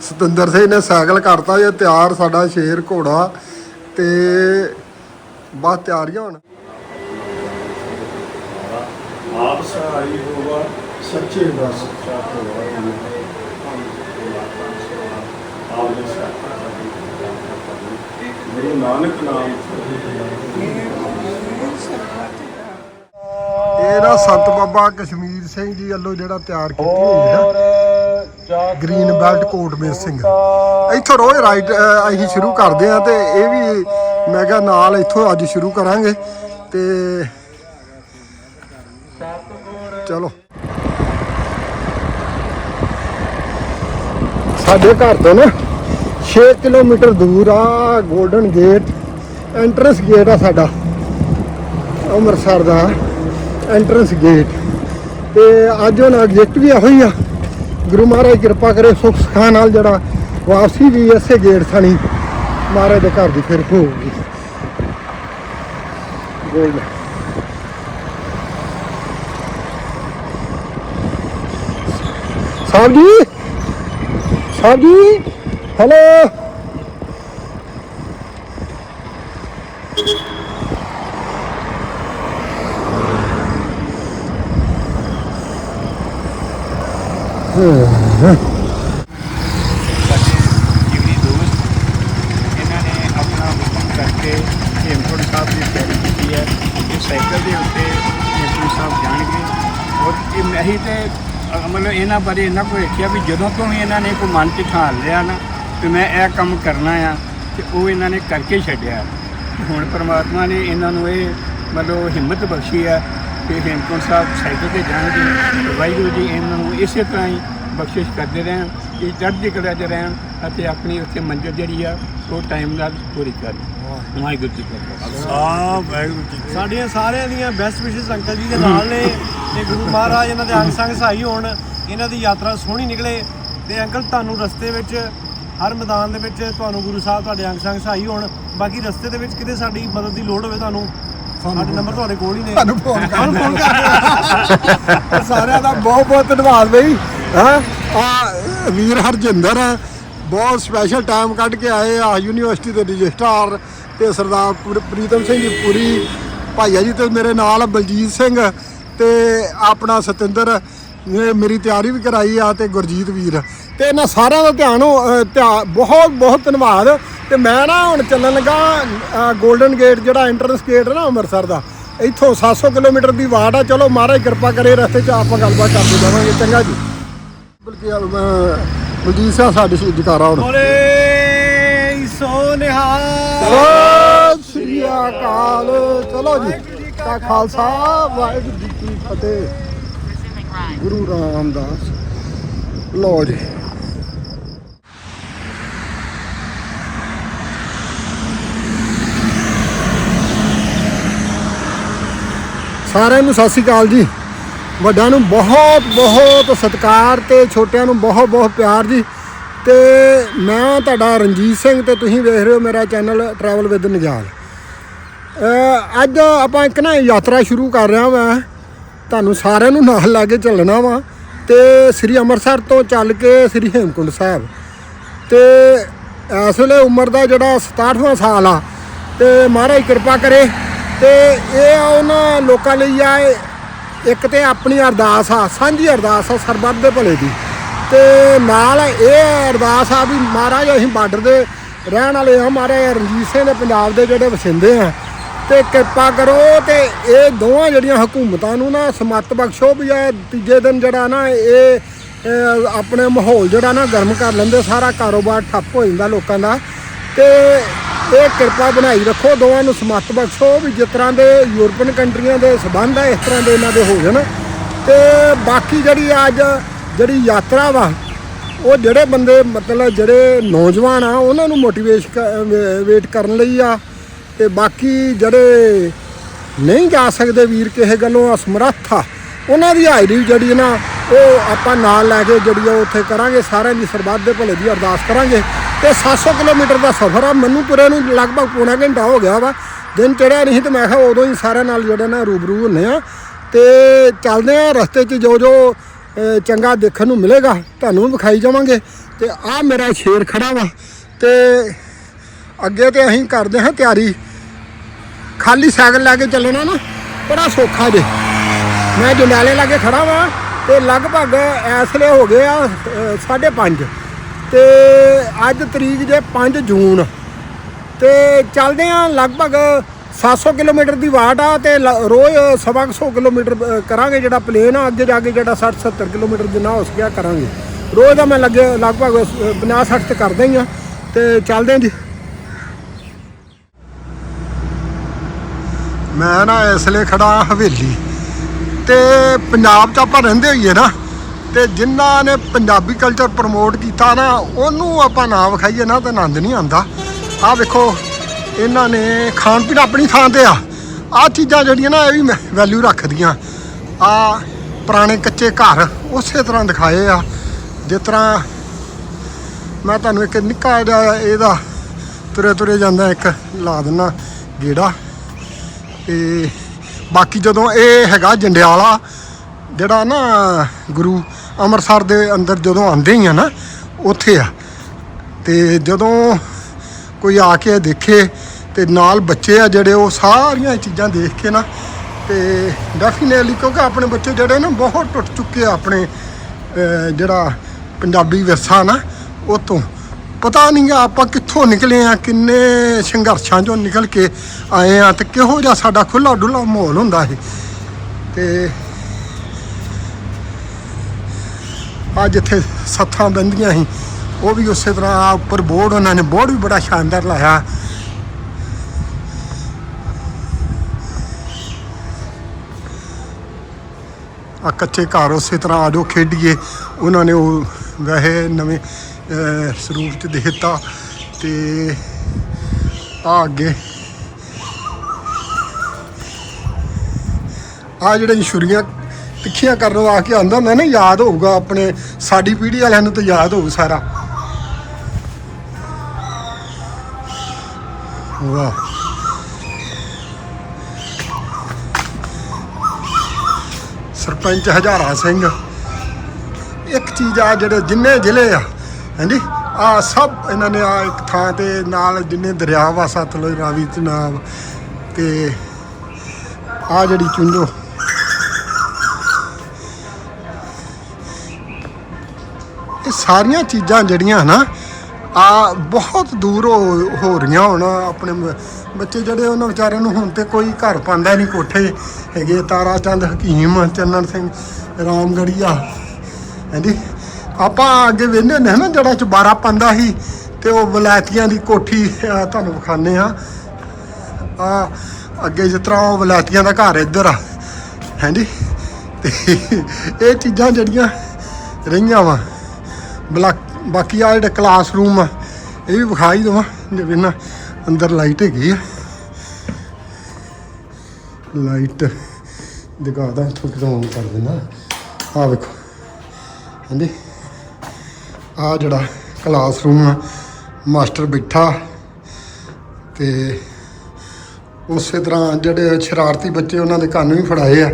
ਸਤਿੰਦਰ ਸਿੰਘ ਨੇ ਸਾਈਕਲ ਕਰਤਾ ਜੇ ਤਿਆਰ ਸਾਡਾ ਸ਼ੇਰ ਘੋੜਾ ਤੇ ਬਸ ਤਿਆਰੀਆਂ ਹੁਣ। ਆਪ ਸਹਾਈ ਹੋਵਾ ਸੱਚੇ ਦਾ ਸੱਚਾ ਹੋਵਾ ਆਪ ਦੇ ਸਹਾਈ ਗੁਰੂ ਨਾਨਕ ਨਾਮ ਇਹ ਨਾ ਸੰਤ ਬਾਬਾ ਕਸ਼ਮੀਰ ਸਿੰਘ ਜੀ ਵੱਲੋਂ ਜਿਹੜਾ ਤਿਆਰ ਕੀਤੀ ਹੋਈ ਹੈ ਗ੍ਰੀਨ ਬੈਲਟ ਕੋਟ ਸਿੰਘ ਇੱਥੋਂ ਰੋਜ਼ ਰਾਈਡ ਅਸੀਂ ਸ਼ੁਰੂ ਕਰਦੇ ਆ ਤੇ ਇਹ ਵੀ ਮੈਂ ਕਿਹਾ ਨਾਲ ਇੱਥੋਂ ਅੱਜ ਸ਼ੁਰੂ ਕਰਾਂਗੇ ਤੇ ਚਲੋ। ਸਾਡੇ ਘਰ ਤੋਂ ਨਾ 6 ਕਿਲੋਮੀਟਰ ਦੂਰ ਆ 골ਡਨ ਗੇਟ ਐਂਟਰੈਂਸ ਗੇਟ ਆ ਸਾਡਾ, ਅੰਮ੍ਰਿਤਸਰ ਦਾ। ਐਂਟਰੈਂਸ ਗੇਟ ਤੇ ਅੱਜ ਉਹਨਾਂ ਐਗਜ਼ਿਟ ਵੀ ਇਹੋ ਹੀ ਆ। ਗੁਰੂ ਮਹਾਰਾਜ ਕਿਰਪਾ ਕਰੇ, ਸੁੱਖ ਸੁਖਾ ਨਾਲ ਜਿਹੜਾ ਵਾਪਸੀ ਵੀ ਇਸੇ ਗੇਟ ਥਾਣੀ ਮਹਾਰਾਜ ਦੇ ਘਰ ਦੀ ਫਿਰ ਹੋਊਗੀ। ਗੋਲਡ ਸਾਹਿਬ ਜੀ ਸਾਹਿਬ ਜੀ ਹੈਲੋ ਜਿਗਰੀ ਦੋਸਤ ਇਹਨਾਂ ਨੇ ਆਪਣਾ ਹੁਕਮ ਕਰਕੇ ਹੇਮਕੁੰਟ ਸਾਹਿਬ ਦੀ ਤਿਆਰੀ ਕੀਤੀ ਹੈ ਇਹ ਸਾਈਕਲ ਦੇ ਉੱਤੇ ਹੇਮਕੁੰਟ ਸਾਹਿਬ ਜਾਣਗੇ ਔਰ ਇਹ ਮੈਂ ਹੀ ਤੇ ਅ, ਮਤਲਬ ਇਹਨਾਂ ਬਾਰੇ ਇਹਨਾਂ ਕੋਈ ਵੇਖਿਆ ਵੀ ਜਦੋਂ ਤੋਂ ਵੀ ਇਹਨਾਂ ਨੇ ਕੋਈ ਮਨ 'ਚ ਠਾਣ ਲਿਆ ਨਾ ਕਿ ਮੈਂ ਇਹ ਕੰਮ ਕਰਨਾ ਆ ਤੇ ਉਹ ਇਹਨਾਂ ਨੇ ਕਰਕੇ ਛੱਡਿਆ। ਹੁਣ ਪ੍ਰਮਾਤਮਾ ਨੇ ਇਹਨਾਂ ਨੂੰ ਇਹ ਮਤਲਬ ਹਿੰਮਤ ਬਖਸ਼ੀ ਹੈ ਕਿ ਹੇਮਕੁੰਟ ਸਾਹਿਬ ਸਾਈਕਲ ਤੇ ਜਾਣਗੇ ਵਾਹਿਗੁਰੂ ਜੀ ਇਹਨਾਂ ਨੂੰ ਇਸੇ ਤਰ੍ਹਾਂ ਹੀ ਬਖਸ਼ਿਸ਼ ਕਰਦੇ ਰਹਿਣ ਕਿ ਚੜ੍ਹਦੀ ਕਲਾ 'ਚ ਰਹਿਣ ਅਤੇ ਆਪਣੀ ਉੱਥੇ ਮੰਜ਼ਿਲ ਜਿਹੜੀ ਆ ਉਹ ਟਾਈਮ ਨਾਲ ਪੂਰੀ ਕਰਨ। ਵਾਹਿਗੁਰੂ ਜੀ ਕਾ ਖਾਲਸਾ। ਆ ਵਾਹਿਗੁਰੂ ਜੀ ਸਾਡੀਆਂ ਸਾਰਿਆਂ ਦੀਆਂ ਬੈਸਟ ਵਿਸ਼ੇਸ ਅੰਕਲ ਜੀ ਦੇ ਨਾਲ ਨੇ। ਤੇ ਗੁਰੂ ਮਹਾਰਾਜ ਇਹਨਾਂ ਦੇ ਅੰਗ ਸੰਗ ਸਹਾਈ ਹੋਣ ਇਹਨਾਂ ਦੀ ਯਾਤਰਾ ਸੋਹਣੀ ਨਿਕਲੇ ਤੇ ਅੰਕਲ ਤੁਹਾਨੂੰ ਰਸਤੇ ਵਿੱਚ ਹਰ ਮੈਦਾਨ ਦੇ ਵਿੱਚ ਤੁਹਾਨੂੰ ਗੁਰੂ ਸਾਹਿਬ ਤੁਹਾਡੇ ਅੰਗ ਸੰਗ ਸਹਾਈ ਹੋਣ। ਬਾਕੀ ਰਸਤੇ ਦੇ ਵਿੱਚ ਕਿਤੇ ਸਾਡੀ ਮਦਦ ਦੀ ਲੋੜ ਹੋਵੇ ਤੁਹਾਨੂੰ ਸਾਡੇ ਨੰਬਰ ਤੁਹਾਡੇ ਕੋਲ ਹੀ ਨੇ। ਤੁਹਾਨੂੰ ਫੋਨ ਕਰ। ਸਾਨੂੰ ਫੋਨ ਕਰ। ਦਿਓ ਸਾਰਿਆਂ ਦਾ ਬਹੁਤ ਬਹੁਤ ਧੰਨਵਾਦ ਬਈ। ਹਾਂ? ਆ ਵੀਰ ਹਰਜਿੰਦਰ ਬਹੁਤ ਸਪੈਸ਼ਲ ਟਾਈਮ ਕੱਢ ਕੇ ਆਏ ਆ ਯੂਨੀਵਰਸਿਟੀ ਦੇ ਰਜਿਸਟਰਾਰ ਤੇ ਸਰਦਾਰ ਪੁਰ- ਪ੍ਰੀਤਮ ਸਿੰਘ ਜੀ ਪੂਰੀ ਭਾਈਆ ਜੀ ਤੇ ਮੇਰੇ ਨਾਲ ਬਲਜੀਤ ਸਿੰਘ। ਤੇ ਆਪਣਾ ਸਤਿੰਦਰ ਨੇ ਮੇਰੀ ਤਿਆਰੀ ਵੀ ਕਰਾਈ ਆ ਤੇ ਗੁਰਜੀਤ ਵੀਰ। ਤੇ ਇਹਨਾਂ ਸਾਰਿਆਂ ਦਾ ਧਿਆਨ ਬਹੁਤ ਬਹੁਤ ਧੰਨਵਾਦ। ਤੇ ਮੈਂ ਨਾ ਹੁਣ ਚੱਲਣ ਲੱਗਾ 골ਡਨ ਗੇਟ ਜਿਹੜਾ ਐਂਟਰੈਂਸ ਗੇਟ ਹੈ ਨਾ ਅੰਮ੍ਰਿਤਸਰ ਦਾ। ਇੱਥੋਂ 700 ਕਿਲੋਮੀਟਰ ਦੀ ਵਾਟ ਆ। ਚਲੋ ਮਹਾਰਾਜ ਕਿਰਪਾ ਕਰੇ ਰਸਤੇ 'ਚ ਆਪਾਂ ਗੱਲਬਾਤ ਕਰਦੇ ਜਾਵਾਂਗੇ। ਚੰਗਾ ਜੀ। ਬਲਜੀਤ ਸਿੰਘ ਸਾਡੇ ਸ਼- ਜਕਾਰਾ ਹੁਣ। ਬੋਲੇ ਸੋ ਨਿਹਾਲ। ਸਤਿ ਸ੍ਰੀ ਅਕਾਲ। ਚਲੋ ਜੀ ਕਾ ਖਾਲਸਾ ਵਾਹਿਗੁਰੂ ਜੀ ਗੁਰੂ ਰਾਮਦਾਸ। ਲੋ ਸਾਰਿਆਂ ਨੂੰ ਸਤਿ ਸ੍ਰੀ ਅਕਾਲ ਜੀ। ਵੱਡਿਆਂ ਨੂੰ ਬਹੁਤ ਬਹੁਤ ਸਤਿਕਾਰ ਤੇ ਛੋਟਿਆਂ ਨੂੰ ਬਹੁਤ ਬਹੁਤ ਪਿਆਰ ਜੀ। ਤੇ ਮੈਂ ਤੁਹਾਡਾ ਰਣਜੀਤ ਸਿੰਘ ਤੇ ਤੁਸੀਂ ਵੇਖ ਰਹੇ ਹੋ ਮੇਰਾ ਚੈਨਲ ਟਰੈਵਲ ਵਿਦ ਨਜਾਲ ਅੱਜ ਆਪਾਂ ਇੱਕ ਨਾ ਯਾਤਰਾ ਸ਼ੁਰੂ ਕਰ ਰਿਹਾ ਵਾਂ। ਤੁਹਾਨੂੰ ਸਾਰਿਆਂ ਨੂੰ ਨਾਲ ਲੈ ਕੇ ਚੱਲਣਾ ਵਾ ਤੇ ਸ੍ਰੀ ਅੰਮ੍ਰਿਤਸਰ ਤੋਂ ਚੱਲ ਕੇ ਸ੍ਰੀ ਹੇਮਕੁੰਟ ਸਾਹਿਬ। ਤੇ ਇਸ ਵੇਲੇ ਉਮਰ ਦਾ ਜਿਹੜਾ 67ਵਾਂ ਸਾਲ ਆ, ਤੇ ਮਹਾਰਾਜ ਕਿਰਪਾ ਕਰੇ। ਤੇ ਇਹ ਆ ਉਹਨਾਂ ਲੋਕਾਂ ਲਈ ਆ ਇੱਕ ਤੇ ਆਪਣੀ ਅਰਦਾਸ ਆ, ਸਾਂਝੀ ਅਰਦਾਸ ਆ ਸਰਬੱਤ ਦੇ ਭਲੇ ਦੀ। ਤੇ ਨਾਲ ਇਹ ਅਰਦਾਸ ਆ ਵੀ ਮਹਾਰਾਜ ਅਸੀਂ ਬਾਰਡਰ ਦੇ ਰਹਿਣ ਵਾਲੇ ਆ, ਮਹਾਰਾਜ ਰਣਜੀਤ ਸਿੰਘ ਦੇ ਪੰਜਾਬ ਦੇ ਜਿਹੜੇ ਵਸਿੰਦੇ ਆ ਤੇ ਕਿਰਪਾ ਕਰੋ ਤੇ ਇਹ ਦੋਵਾਂ ਜਿਹੜੀਆਂ ਹਕੂਮਤਾਂ ਨੂੰ ਨਾ ਸਮੱਤ ਬਖਸ਼ੋ ਵੀ ਇਹ ਤੀਜੇ ਦਿਨ ਜਿਹੜਾ ਨਾ ਇਹ ਆਪਣੇ ਮਾਹੌਲ ਜਿਹੜਾ ਨਾ ਗਰਮ ਕਰ ਲੈਂਦੇ, ਸਾਰਾ ਕਾਰੋਬਾਰ ਠੱਪ ਹੋ ਜਾਂਦਾ ਲੋਕਾਂ ਦਾ। ਤੇ ਇਹ ਕਿਰਪਾ ਬਣਾਈ ਰੱਖੋ, ਦੋਵਾਂ ਨੂੰ ਸਮੱਤ ਬਖਸ਼ੋ ਵੀ ਜਿਸ ਤਰ੍ਹਾਂ ਦੇ ਯੂਰਪੀਅਨ ਕੰਟਰੀਆਂ ਦੇ ਸਬੰਧ ਆ, ਇਸ ਤਰ੍ਹਾਂ ਦੇ ਇਹਨਾਂ ਦੇ ਹੋ ਜਾਣ। ਤੇ ਬਾਕੀ ਜਿਹੜੀ ਅੱਜ ਜਿਹੜੀ ਯਾਤਰਾ ਵਾ, ਉਹ ਜਿਹੜੇ ਬੰਦੇ ਮਤਲਬ ਜਿਹੜੇ ਨੌਜਵਾਨ ਆ, ਉਹਨਾਂ ਨੂੰ ਮੋਟੀਵੇਸ਼ਨ ਵੇਟ ਕਰਨ ਲਈ ਆ। ਤੇ ਬਾਕੀ ਜਿਹੜੇ ਨਹੀਂ ਜਾ ਸਕਦੇ ਵੀਰ ਕਿਸੇ ਗੱਲੋਂ ਅਸਮਰੱਥ ਆ, ਉਹਨਾਂ ਦੀ ਹਾਜ਼ਰੀ ਜਿਹੜੀ ਨਾ, ਉਹ ਆਪਾਂ ਨਾਲ ਲੈ ਕੇ ਜਿਹੜੀ ਆ ਉੱਥੇ ਕਰਾਂਗੇ, ਸਾਰਿਆਂ ਦੀ ਸਰਬੱਤ ਦੇ ਭਲੇ ਦੀ ਅਰਦਾਸ ਕਰਾਂਗੇ। ਤੇ 700 ਕਿਲੋਮੀਟਰ ਦਾ ਸਫ਼ਰ ਆ, ਮੈਨੂੰ ਤੁਰੇ ਨੂੰ ਲਗਭਗ ਪੌਣਾ ਘੰਟਾ ਹੋ ਗਿਆ ਵਾ। ਦਿਨ ਚੜਿਆ ਨਹੀਂ ਤੇ ਮੈਂ ਕਿਹਾ ਉਦੋਂ ਹੀ ਸਾਰਿਆਂ ਨਾਲ ਜਿਹੜੇ ਨਾ ਰੂਬਰੂ ਹੁੰਨੇ ਆ। ਤੇ ਚੱਲਦੇ ਆ ਰਸਤੇ 'ਚ ਜੋ ਜੋ ਚੰਗਾ ਦੇਖਣ ਨੂੰ ਮਿਲੇਗਾ, ਤੁਹਾਨੂੰ ਵੀ ਵਿਖਾਈ ਜਾਵਾਂਗੇ। ਤੇ ਆ ਮੇਰਾ ਸ਼ੇਰ ਖੜਾ ਵਾ। ਤੇ ਅੱਗੇ ਤੇ ਅਸੀਂ ਕਰਦੇ ਹਾਂ ਤਿਆਰੀ। ਖਾਲੀ ਸਾਈਕਲ ਲੈ ਕੇ ਚੱਲਣਾ ਨਾ, ਬੜਾ ਸੌਖਾ ਜੇ। ਮੈਂ ਜੰਡਾਲੇ ਲਾਗੇ ਖੜਾ ਵਾਂ ਤੇ ਲਗਭਗ ਇਸ ਵੇਲੇ ਹੋ ਗਏ ਆ 5:30 ਤੇ ਅੱਜ ਤਰੀਕ ਜੇ 5 ਜੂਨ, ਤੇ ਚੱਲਦੇ ਆ ਲਗਭਗ 700 ਕਿਲੋਮੀਟਰ ਦੀ ਵਾਟ ਆ ਤੇ ਲ- ਰੋਜ਼ ਸਵਾ ਕੁ ਸੌ ਕਿਲੋਮੀਟਰ ਕਰਾਂਗੇ ਜਿਹੜਾ ਪਲੇਨ ਆ, ਅੱਗੇ ਜਾ ਕੇ ਜਿਹੜਾ 60 70 ਕਿਲੋਮੀਟਰ ਜਿੰਨਾ ਹੋ ਸਕਿਆ ਕਰਾਂਗੇ। ਰੋਜ਼ ਦਾ ਮੈਂ ਲੱਗੇ, ਲਗਭਗ 50 60 ਤੇ ਕਰਦਾ ਹੀ ਆ, ਤੇ ਚੱਲਦੇ ਆ ਜੀ। ਮੈਂ ਨਾ ਇਸ ਲਈ ਖੜਾ ਹਵੇਲੀ। ਤੇ ਪੰਜਾਬ 'ਚ ਆਪਾਂ ਰਹਿੰਦੇ ਹੋਈਏ ਨਾ, ਤੇ ਜਿਨ੍ਹਾਂ ਨੇ ਪੰਜਾਬੀ ਕਲਚਰ ਪ੍ਰਮੋਟ ਕੀਤਾ ਨਾ, ਉਹਨੂੰ ਆਪਾਂ ਨਾ ਵਿਖਾਈਏ ਨਾ ਤਾਂ ਆਨੰਦ ਨਹੀਂ ਆਉਂਦਾ। ਆਹ ਵੇਖੋ, ਇਹਨਾਂ ਨੇ ਖਾਣ ਪੀਣ ਆਪਣੀ ਥਾਂ ਤੇ ਆ। ਆਹ ਚੀਜ਼ਾਂ ਜਿਹੜੀਆਂ ਨਾ, ਇਹ ਵੀ ਵੈਲਿਊ ਰੱਖਦੀਆਂ। ਆ ਪੁਰਾਣੇ ਕੱਚੇ ਘਰ, ਉਸੇ ਤਰ੍ਹਾਂ ਦਿਖਾਏ ਆ। ਜਿਸ ਤਰ੍ਹਾਂ ਮੈਂ ਤੁਹਾਨੂੰ ਇੱਕ ਨਿੱਕਾ ਜਿਹਾ ਇਹਦਾ ਤੁਰੇ ਤੁਰੇ ਜਾਂਦਾ, ਇੱਕ ਲਾ ਦਿੰਨਾ ਗੇੜਾ। ਤੇ ਬਾਕੀ ਜਦੋਂ ਇਹ ਹੈਗਾ ਜੰਡਿਆਲਾ, ਜਿਹੜਾ ਨਾ ਗੁਰੂ ਅੰਮ੍ਰਿਤਸਰ ਦੇ ਅੰਦਰ ਜਦੋਂ ਆਉਂਦੇ ਹੀ ਆ ਨਾ, ਉੱਥੇ ਆ। ਤੇ ਜਦੋਂ ਕੋਈ ਆ ਕੇ ਦੇਖੇ ਤੇ ਨਾਲ ਬੱਚੇ ਆ ਜਿਹੜੇ, ਉਹ ਸਾਰੀਆਂ ਇਹ ਚੀਜ਼ਾਂ ਦੇਖ ਕੇ ਨਾ, ਤੇ ਡੈਫੀਨੇਟਲੀ ਕਿਉਂਕਿ ਆਪਣੇ ਬੱਚੇ ਜਿਹੜੇ ਨਾ ਬਹੁਤ ਟੁੱਟ ਚੁੱਕੇ ਆ ਆਪਣੇ ਜਿਹੜਾ ਪੰਜਾਬੀ ਵਿਰਸਾ ਨਾ ਉਹ ਤੋਂ ਪਤਾ ਨਹੀਂ ਆਪਾਂ ਕਿੱਥੋਂ ਨਿਕਲੇ ਆ, ਕਿੰਨੇ ਸੰਘਰਸ਼ਾਂ ਚੋਂ ਨਿਕਲ ਕੇ ਆਏ ਆ ਤੇ ਕਿਹੋ ਜਿਹਾ ਸਾਡਾ ਖੁੱਲਾ ਡੁੱਲਾ ਮਾਹੌਲ ਹੁੰਦਾ ਸੀ ਤੇ ਆ ਜਿੱਥੇ ਸੱਥਾਂ ਬੰਦੀਆਂ ਸੀ, ਉਹ ਵੀ ਉਸੇ ਤਰ੍ਹਾਂ ਆ ਉੱਪਰ ਬੋਰਡ ਉਹਨਾਂ ਨੇ, ਬੋਰਡ ਵੀ ਬੜਾ ਸ਼ਾਨਦਾਰ ਲਾਇਆ। ਆ ਕੱਚੇ ਘਰ ਉਸੇ ਤਰ੍ਹਾਂ ਆਜੋ ਖੇਡੀਏ, ਉਹਨਾਂ ਨੇ ਉਹ ਵੈਸੇ ਨਵੇਂ ਸਰੂਪ ਚ ਦੇ ਦਿੱਤਾ ਤੇ ਆ ਅੱਗੇ। ਆ ਜਿਹੜੇ ਛੁਰੀਆਂ ਤਿੱਖੀਆਂ ਕਰਨ ਆ ਕੇ ਆਂਦਾ, ਮੈਂ ਨਾ ਯਾਦ ਹੋਊਗਾ ਆਪਣੇ, ਸਾਡੀ ਪੀੜ੍ਹੀ ਵਾਲਿਆਂ ਨੂੰ ਤਾਂ ਯਾਦ ਹੋਊ ਸਾਰਾ। ਵਾਹ। ਸਰਪੰਚ ਹਜ਼ਾਰਾ ਸਿੰਘ। ਇੱਕ ਚੀਜ਼ ਆ ਜਿਹੜੇ ਜਿੰਨੇ ਜ਼ਿਲ੍ਹੇ ਆ ਹਾਂਜੀ? ਆ ਸਭ ਇਹਨਾਂ ਨੇ ਆ ਇੱਕ ਥਾਂ ਤੇ ਨਾਲ ਜਿੰਨੇ ਦਰਿਆ ਵਾ, ਸਤਲੁਜ ਰਾਵੀ ਚਨਾਬ ਤੇ ਆ ਜਿਹੜੀ ਚੁੰਝੋ। ਇਹ ਸਾਰੀਆਂ ਚੀਜ਼ਾਂ ਜਿਹੜੀਆਂ ਨਾ, ਆ ਬਹੁਤ ਦੂਰ ਹੋ ਹੋ ਰਹੀਆਂ ਹੁਣ ਆਪਣੇ ਬੱਚੇ ਜਿਹੜੇ ਉਹਨਾਂ ਵਿਚਾਰਿਆਂ ਨੂੰ ਹੁਣ ਤੇ ਕੋਈ ਘਰ ਪਾਉਂਦਾ ਨਹੀਂ ਕੋਠੇ ਹੈਗੇ ਤਾਰਾ ਚੰਦ ਹਕੀਮ, ਚੰਨਣ ਸਿੰਘ, ਰਾਮਗੜੀਆ, ਹਾਂਜੀ? ਆਪਾਂ ਅੱਗੇ ਵੇਖਦੇ ਹੁੰਦੇ ਹਾਂ ਨਾ ਜਿਹੜਾ ਚਬਾਰਾ ਪਾਉਂਦਾ ਸੀ ਤੇ ਉਹ ਵਲੈਤੀਆਂ ਦੀ ਕੋਠੀ ਤੁਹਾਨੂੰ ਵਿਖਾਣੇ ਆ ਆ, ਅੱਗੇ ਜਿਸ ਤਰ੍ਹਾਂ ਉਹ ਵਲੈਤੀਆਂ ਦਾ ਘਰ ਇੱਧਰ ਆ ਹੈਂਜੀ ਤੇ ਇਹ ਚੀਜ਼ਾਂ ਜਿਹੜੀਆਂ ਰਹੀਆਂ ਵਾ, ਬਲਾ, ਬਾਕੀ ਆ ਜਿਹੜਾ ਕਲਾਸਰੂਮ ਆ, ਇਹ ਵੀ ਵਿਖਾ ਹੀ ਦਵਾਂ ਜਿਵੇਂ ਨਾ ਅੰਦਰ ਲਾਈਟ ਹੈਗੀ ਆ। ਲਾਈਟ ਦਿਖਾਦਾ ਇੱਥੋਂ ਕਿਦੋਂ on ਕਰ ਦੇਣਾ ਆ ਵੇਖੋ ਹਾਂਜੀ ਆ ਜਿਹੜਾ ਕਲਾਸਰੂਮ ਆ, ਮਾਸਟਰ ਬੈਠਾ ਤੇ ਉਸੇ ਤਰ੍ਹਾਂ ਜਿਹੜੇ ਸ਼ਰਾਰਤੀ ਬੱਚੇ ਉਹਨਾਂ ਦੇ ਕੰਨ ਵੀ ਫੜਾਏ ਆ,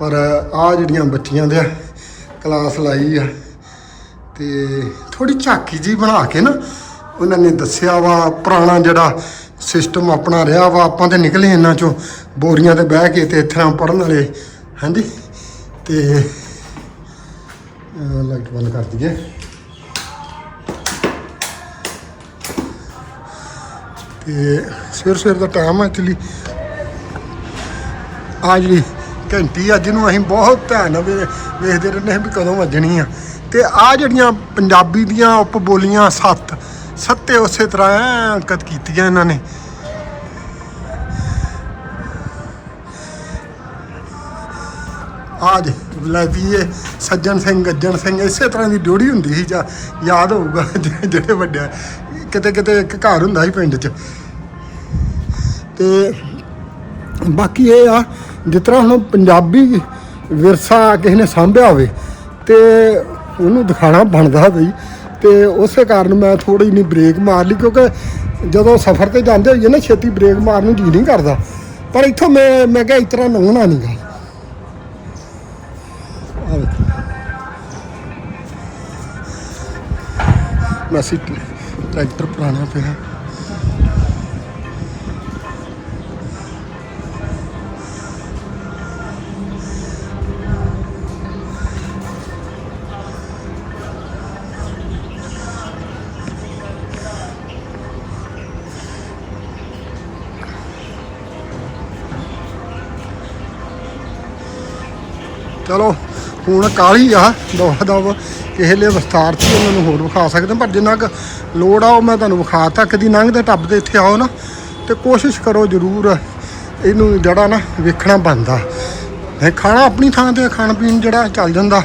ਪਰ ਆ ਜਿਹੜੀਆਂ ਬੱਚੀਆਂ ਦੇ ਕਲਾਸ ਲਾਈ ਆ ਤੇ ਥੋੜੀ ਝਾਕੀ ਜੀ ਬਣਾ ਕੇ ਨਾ ਉਹਨਾਂ ਨੇ ਦੱਸਿਆ ਵਾ, ਪੁਰਾਣਾ ਜਿਹੜਾ ਸਿਸਟਮ ਆਪਣਾ ਰਿਹਾ ਵਾ, ਆਪਾਂ ਤੇ ਨਿਕਲੇ ਇਹਨਾਂ ਚੋਂ, ਬੋਰੀਆਂ ਤੇ ਬਹਿ ਕੇ ਤੇ ਇੱਥੇ ਤਰ੍ਹਾਂ ਪੜਨ ਵਾਲੇ, ਹਾਂਜੀ? ਤੇ ਲਾਈਟ ਬੰਦ ਕਰ ਦਈਏ। ਤੇ ਸਵੇਰ ਸਵੇਰ ਦਾ ਟਾਈਮ ਹੈ ਐਕਚੁਅਲੀ ਆ ਜਿਹੜੀ ਘੰਟੀ ਆ, ਜਿਹਨੂੰ ਅਸੀਂ ਬਹੁਤ ਧਿਆਨ ਨਾਲ ਵੇਖਦੇ ਰਹਿੰਦੇ ਹਾਂ ਵੀ ਕਦੋਂ ਵੱਜਣੀ ਆ। ਤੇ ਆ ਜਿਹੜੀਆਂ ਪੰਜਾਬੀ ਦੀਆਂ ਉਪ ਬੋਲੀਆਂ ਸੱਤ, ਸੱਤੇ ਉਸੇ ਤਰ੍ਹਾਂ ਐਂ ਅੰਕਿਤ ਕੀਤੀਆਂ ਇਹਨਾਂ ਨੇ। ਆਜ ਵਲੈਤੀਏ ਸੱਜਣ ਸਿੰਘ, ਗੱਜਣ ਸਿੰਘ, ਇਸੇ ਤਰ੍ਹਾਂ ਦੀ ਡਿਊੜੀ ਹੁੰਦੀ ਸੀ ਜਾਂ ਯਾਦ ਹੋਊਗਾ, ਜਿਹੜੇ ਵੱਡੇ ਕਿਤੇ ਕਿਤੇ ਇੱਕ ਘਰ ਹੁੰਦਾ ਸੀ ਪਿੰਡ 'ਚ। ਤੇ ਬਾਕੀ ਇਹ ਆ, ਜਿਸ ਤਰ੍ਹਾਂ ਹੁਣ ਪੰਜਾਬੀ ਵਿਰਸਾ ਕਿਸੇ ਨੇ ਸਾਂਭਿਆ ਹੋਵੇ ਤੇ ਉਹਨੂੰ ਦਿਖਾਣਾ ਬਣਦਾ ਬਈ। ਤੇ ਉਸੇ ਕਾਰਨ ਮੈਂ ਥੋੜੀ ਜਿਹੀ ਬ੍ਰੇਕ ਮਾਰ ਲਈ ਕਿਉਂਕਿ ਜਦੋਂ ਸਫ਼ਰ ਤੇ ਜਾਂਦੇ ਹੋਈਏ ਨਾ, ਛੇਤੀ ਬ੍ਰੇਕ ਮਾਰਨ ਨੂੰ ਜੀ ਨਹੀਂ ਕਰਦਾ। ਪਰ ਇੱਥੋਂ ਮੈਂ ਮੈਂ ਕਿਹਾ ਇਸ ਤਰ੍ਹਾਂ ਲੰਘਣਾ ਨਹੀਂ ਗਾ। ਆ ਵੇਖੋ। ਟਰੈਕਟਰ ਪੁਰਾਣਾ ਪਿਆ। ਚਲੋ ਹੁਣ ਕਾਲੀ ਆ ਦਵਾ ਦਵ। ਕਿਸੇ ਲਈ ਵਿਸਥਾਰ ਚ ਉਹਨਾਂ ਨੂੰ ਹੋਰ ਵਿਖਾ ਸਕਦੇ ਪਰ ਜਿੰਨਾ ਕੁ ਲੋੜ ਆ, ਉਹ ਮੈਂ ਤੁਹਾਨੂੰ ਵਿਖਾ ਤਾ ਕਦੀ ਲੰਘਦੇ ਟੱਪਦੇ ਇੱਥੇ ਆਓ ਨਾ, ਤੇ ਕੋਸ਼ਿਸ਼ ਕਰੋ ਜ਼ਰੂਰ ਇਹਨੂੰ ਜਿਹੜਾ ਨਾ ਵੇਖਣਾ ਬਣਦਾ। ਖਾਣਾ ਆਪਣੀ ਥਾਂ ਤੇ ਖਾਣ ਪੀਣ ਜਿਹੜਾ ਚੱਲ ਜਾਂਦਾ।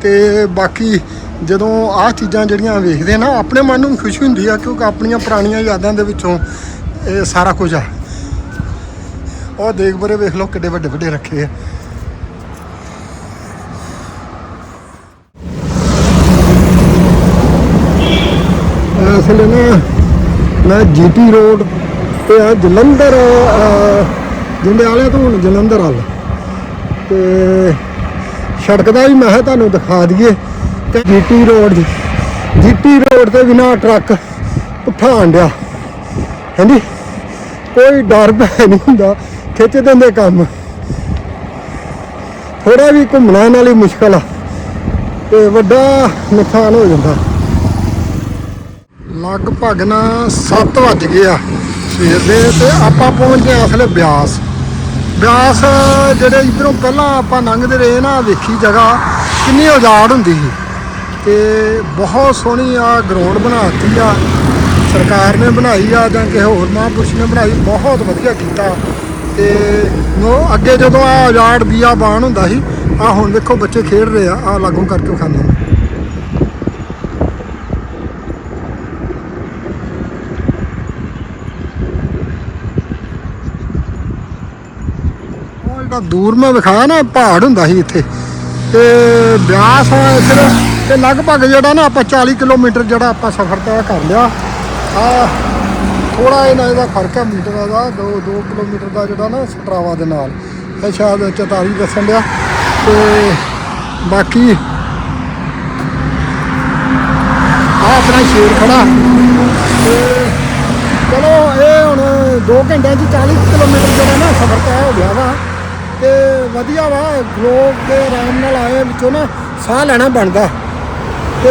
ਤੇ ਬਾਕੀ ਜਦੋਂ ਆਹ ਚੀਜ਼ਾਂ ਜਿਹੜੀਆਂ ਵੇਖਦੇ ਨਾ, ਆਪਣੇ ਮਨ ਨੂੰ ਖੁਸ਼ੀ ਹੁੰਦੀ ਆ, ਕਿਉਂਕਿ ਆਪਣੀਆਂ ਪੁਰਾਣੀਆਂ ਯਾਦਾਂ ਦੇ ਵਿੱਚੋਂ ਇਹ ਸਾਰਾ ਕੁਝ ਆ। ਉਹ ਦੇਖ ਬਰੇ ਵੇਖ ਲਓ, ਕਿੱਡੇ ਵੱਡੇ ਵੱਡੇ ਰੱਖੇ ਆ। ਅਸਲ ਨਾ ਮੈਂ ਜੀਟੀ ਰੋਡ ਤੇ ਆ ਜਲੰਧਰ ਅਹ, ਜੰਡਿਆਲੇ ਤੋਂ ਹੁਣ ਜਲੰਧਰ ਵੱਲ। ਤੇ ਸੜਕ ਦਾ ਵੀ ਮੈਂ ਤੁਹਾਨੂੰ ਦਿਖਾ ਦਈਏ ਤੇ ਜੀਟੀ ਰੋਡ ਜੀਟੀ ਰੋਡ ਤੇ ਬਿਨਾ ਟਰੱਕ ਪੁੱਠਾ ਆਂਡਿਆ ਹਾਂਜੀ ਕੋਈ ਡਰ ਭੈ ਨਹੀਂ ਹੁੰਦਾ ਖਿੱਚ ਦਿੰਦੇ ਕੰਮ। ਥੋੜਾ ਵੀ ਘੁੰਮਣਾ ਇਹਨਾਂ ਹੀ ਮੁਸ਼ਕਲ ਆ ਤੇ ਵੱਡਾ ਨੁਕਸਾਨ ਹੋ ਜਾਂਦਾ। ਲਗਭਗ ਨਾ 7 ਵੱਜ ਗਏ ਆ ਸਵੇਰ ਦੇ ਤੇ ਆਪਾਂ ਪਹੁੰਚ ਗਏ ਅਸਲੇ ਬਿਆਸ। ਬਿਆਸ ਜਿਹੜੇ ਇਧਰੋਂ ਪਹਿਲਾਂ ਆਪਾਂ ਲੰਘਦੇ ਰਹੇ ਨਾ ਵੇਖੀ ਜਗ੍ਹਾ, ਕਿੰਨੀ ਉਜਾੜ ਹੁੰਦੀ ਸੀ। ਤੇ ਬਹੁਤ ਸੋਹਣੀ ਆ ਗਰਾਊਂਡ ਬਣਾਤੀ ਆ, ਸਰਕਾਰ ਨੇ ਬਣਾਈ ਆ ਜਾਂ ਕਿਸੇ ਹੋਰ ਮਹਾਂਪੁਰਸ਼ ਨੇ ਬਣਾਈ, ਬਹੁਤ ਵਧੀਆ ਕੀਤਾ। ਤੇ ਨੋ, ਅੱਗੇ ਜਦੋਂ ਆ ਉਜਾੜ ਬੀਆ ਬਾਣ ਹੁੰਦਾ ਸੀ ਆ ਹੁਣ ਵੇਖੋ ਬੱਚੇ ਖੇਡ ਰਹੇ ਆ ਆ ਲਾਗੋਂ ਕਰਕੇ ਖਾਂਦੇ ਨੇ ਉਹ ਦੂਰ ਮੈਂ ਵਿਖਾਇਆ ਨਾ, ਪਹਾੜ ਹੁੰਦਾ ਸੀ ਇੱਥੇ। ਤੇ ਬਿਆਸ ਆ ਇੱਧਰ, ਤੇ ਲਗਭਗ ਜਿਹੜਾ ਨਾ ਆਪਾਂ 40 ਕਿਲੋਮੀਟਰ ਜਿਹੜਾ ਆਪਾਂ ਸਫ਼ਰ ਤੈਅ ਕਰ ਲਿਆ। ਆ ਥੋੜਾ ਇਹਨਾਂ ਇਹਦਾ ਫ਼ਰਕ ਹੈ ਮੀਟਰ ਦਾ 2 2 ਕਿਲੋਮੀਟਰ ਦਾ ਜਿਹੜਾ ਨਾ ਸਟਰਾਵਾ ਦੇ ਨਾਲ। ਇਹ ਸ਼ਾਇਦ 44 ਦੱਸਣ ਡਿਆ। ਤੇ ਬਾਕੀ ਆ ਆਪਣਾ ਸ਼ੇਰ ਖੜਾ। ਤੇ ਚਲੋ, ਇਹ ਹੁਣ 2 ਘੰਟਿਆਂ 'ਚ 40 ਕਿਲੋਮੀਟਰ ਜਿਹੜਾ ਨਾ ਸਫ਼ਰ ਤੈਅ ਹੋ ਗਿਆ ਵਾ। ਤੇ ਵਧੀਆ ਵਾ, ਲੋਕ ਦੇ ਆਰਾਮ ਨਾਲ ਆਏ, ਵਿੱਚੋਂ ਨਾ ਸਾਹ ਲੈਣਾ ਬਣਦਾ। ਤੇ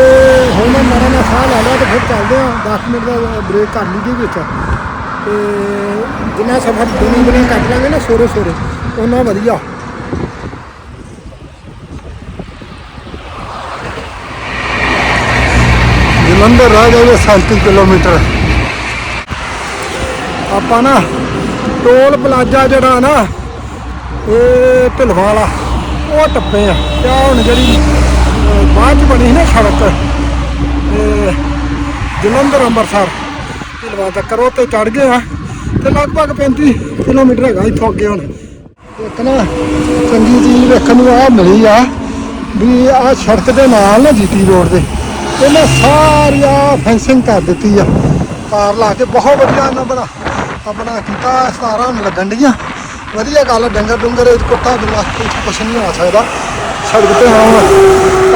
ਹੁਣ ਮੈਂ ਮਾੜਾ ਨਾਲ ਸਾਹ ਲੈ ਲਿਆ ਤੇ ਫਿਰ ਚੱਲਦੇ ਆ 10 ਮਿੰਟ ਦਾ ਬ੍ਰੇਕ ਕਰ ਲਈ ਵਿੱਚ। ਤੇ ਜਿੰਨਾ ਸਫ਼ਰ ਦੁਨੀ ਦੁਨੀ ਕੱਟ ਲਾਂਗੇ ਨਾ ਸੋਰੇ ਸੋਰੇ ਉਹਨਾਂ ਵਧੀਆ। ਜਲੰਧਰ ਰਹਿ ਜਾਵੇ 37 ਕਿਲੋਮੀਟਰ। ਆਪਾਂ ਨਾ ਟੋਲ ਪਲਾਜ਼ਾ ਜਿਹੜਾ ਨਾ ਇਹ ਢਿਲਵਾਂ ਵਾਲਾ ਉਹ ਟੱਪੇ ਆ। ਤੇ ਆਹ ਹੁਣ ਜਿਹੜੀ ਅਹ, ਬਾਅਦ ਚ ਬਣੀ ਸੀ ਨਾ ਸੜਕ ਇਹ ਜਲੰਧਰ ਅੰਮ੍ਰਿਤਸਰ ਢਿਲਵਾ ਤੱਕ ਉਹ ਤੇ ਚੜ ਗਏ ਆ। ਤੇ ਲਗਭਗ 35 ਕਿਲੋਮੀਟਰ ਹੈਗਾ ਇੱਥੋਂ ਅੱਗੇ ਹੁਣ। ਇੱਕ ਨਾ ਚੰਗੀ ਚੀਜ਼ ਵੇਖਣ ਨੂੰ ਆ ਮਿਲੀ ਆ ਵੀ ਆ ਸੜਕ ਦੇ ਨਾਲ ਨਾ ਜੀਟੀ ਰੋਡ ਦੇ ਇਹਨੇ ਸਾਰੀ ਫੈਂਸਿੰਗ ਕਰ ਦਿੱਤੀ ਆ। ਤਾਰ ਲਾ ਕੇ ਬਹੁਤ ਵਧੀਆ ਇਹਨਾਂ ਬਣਾ ਆਪਣਾ ਕੀਤਾ ਸਤਾਰਾਂ ਨੂੰ ਲੱਗਣ ਡੀਆਂ ਵਧੀਆ ਗੱਲ ਹੈ, ਡੰਗਰ ਡੁੰਗਰ ਇਹ ਕੁੱਤਾ ਬਿੱਲਾ ਕੁਛ ਨਹੀਂ ਆ ਸਕਦਾ। ਸੜਕ ਤੇ ਹਾਂ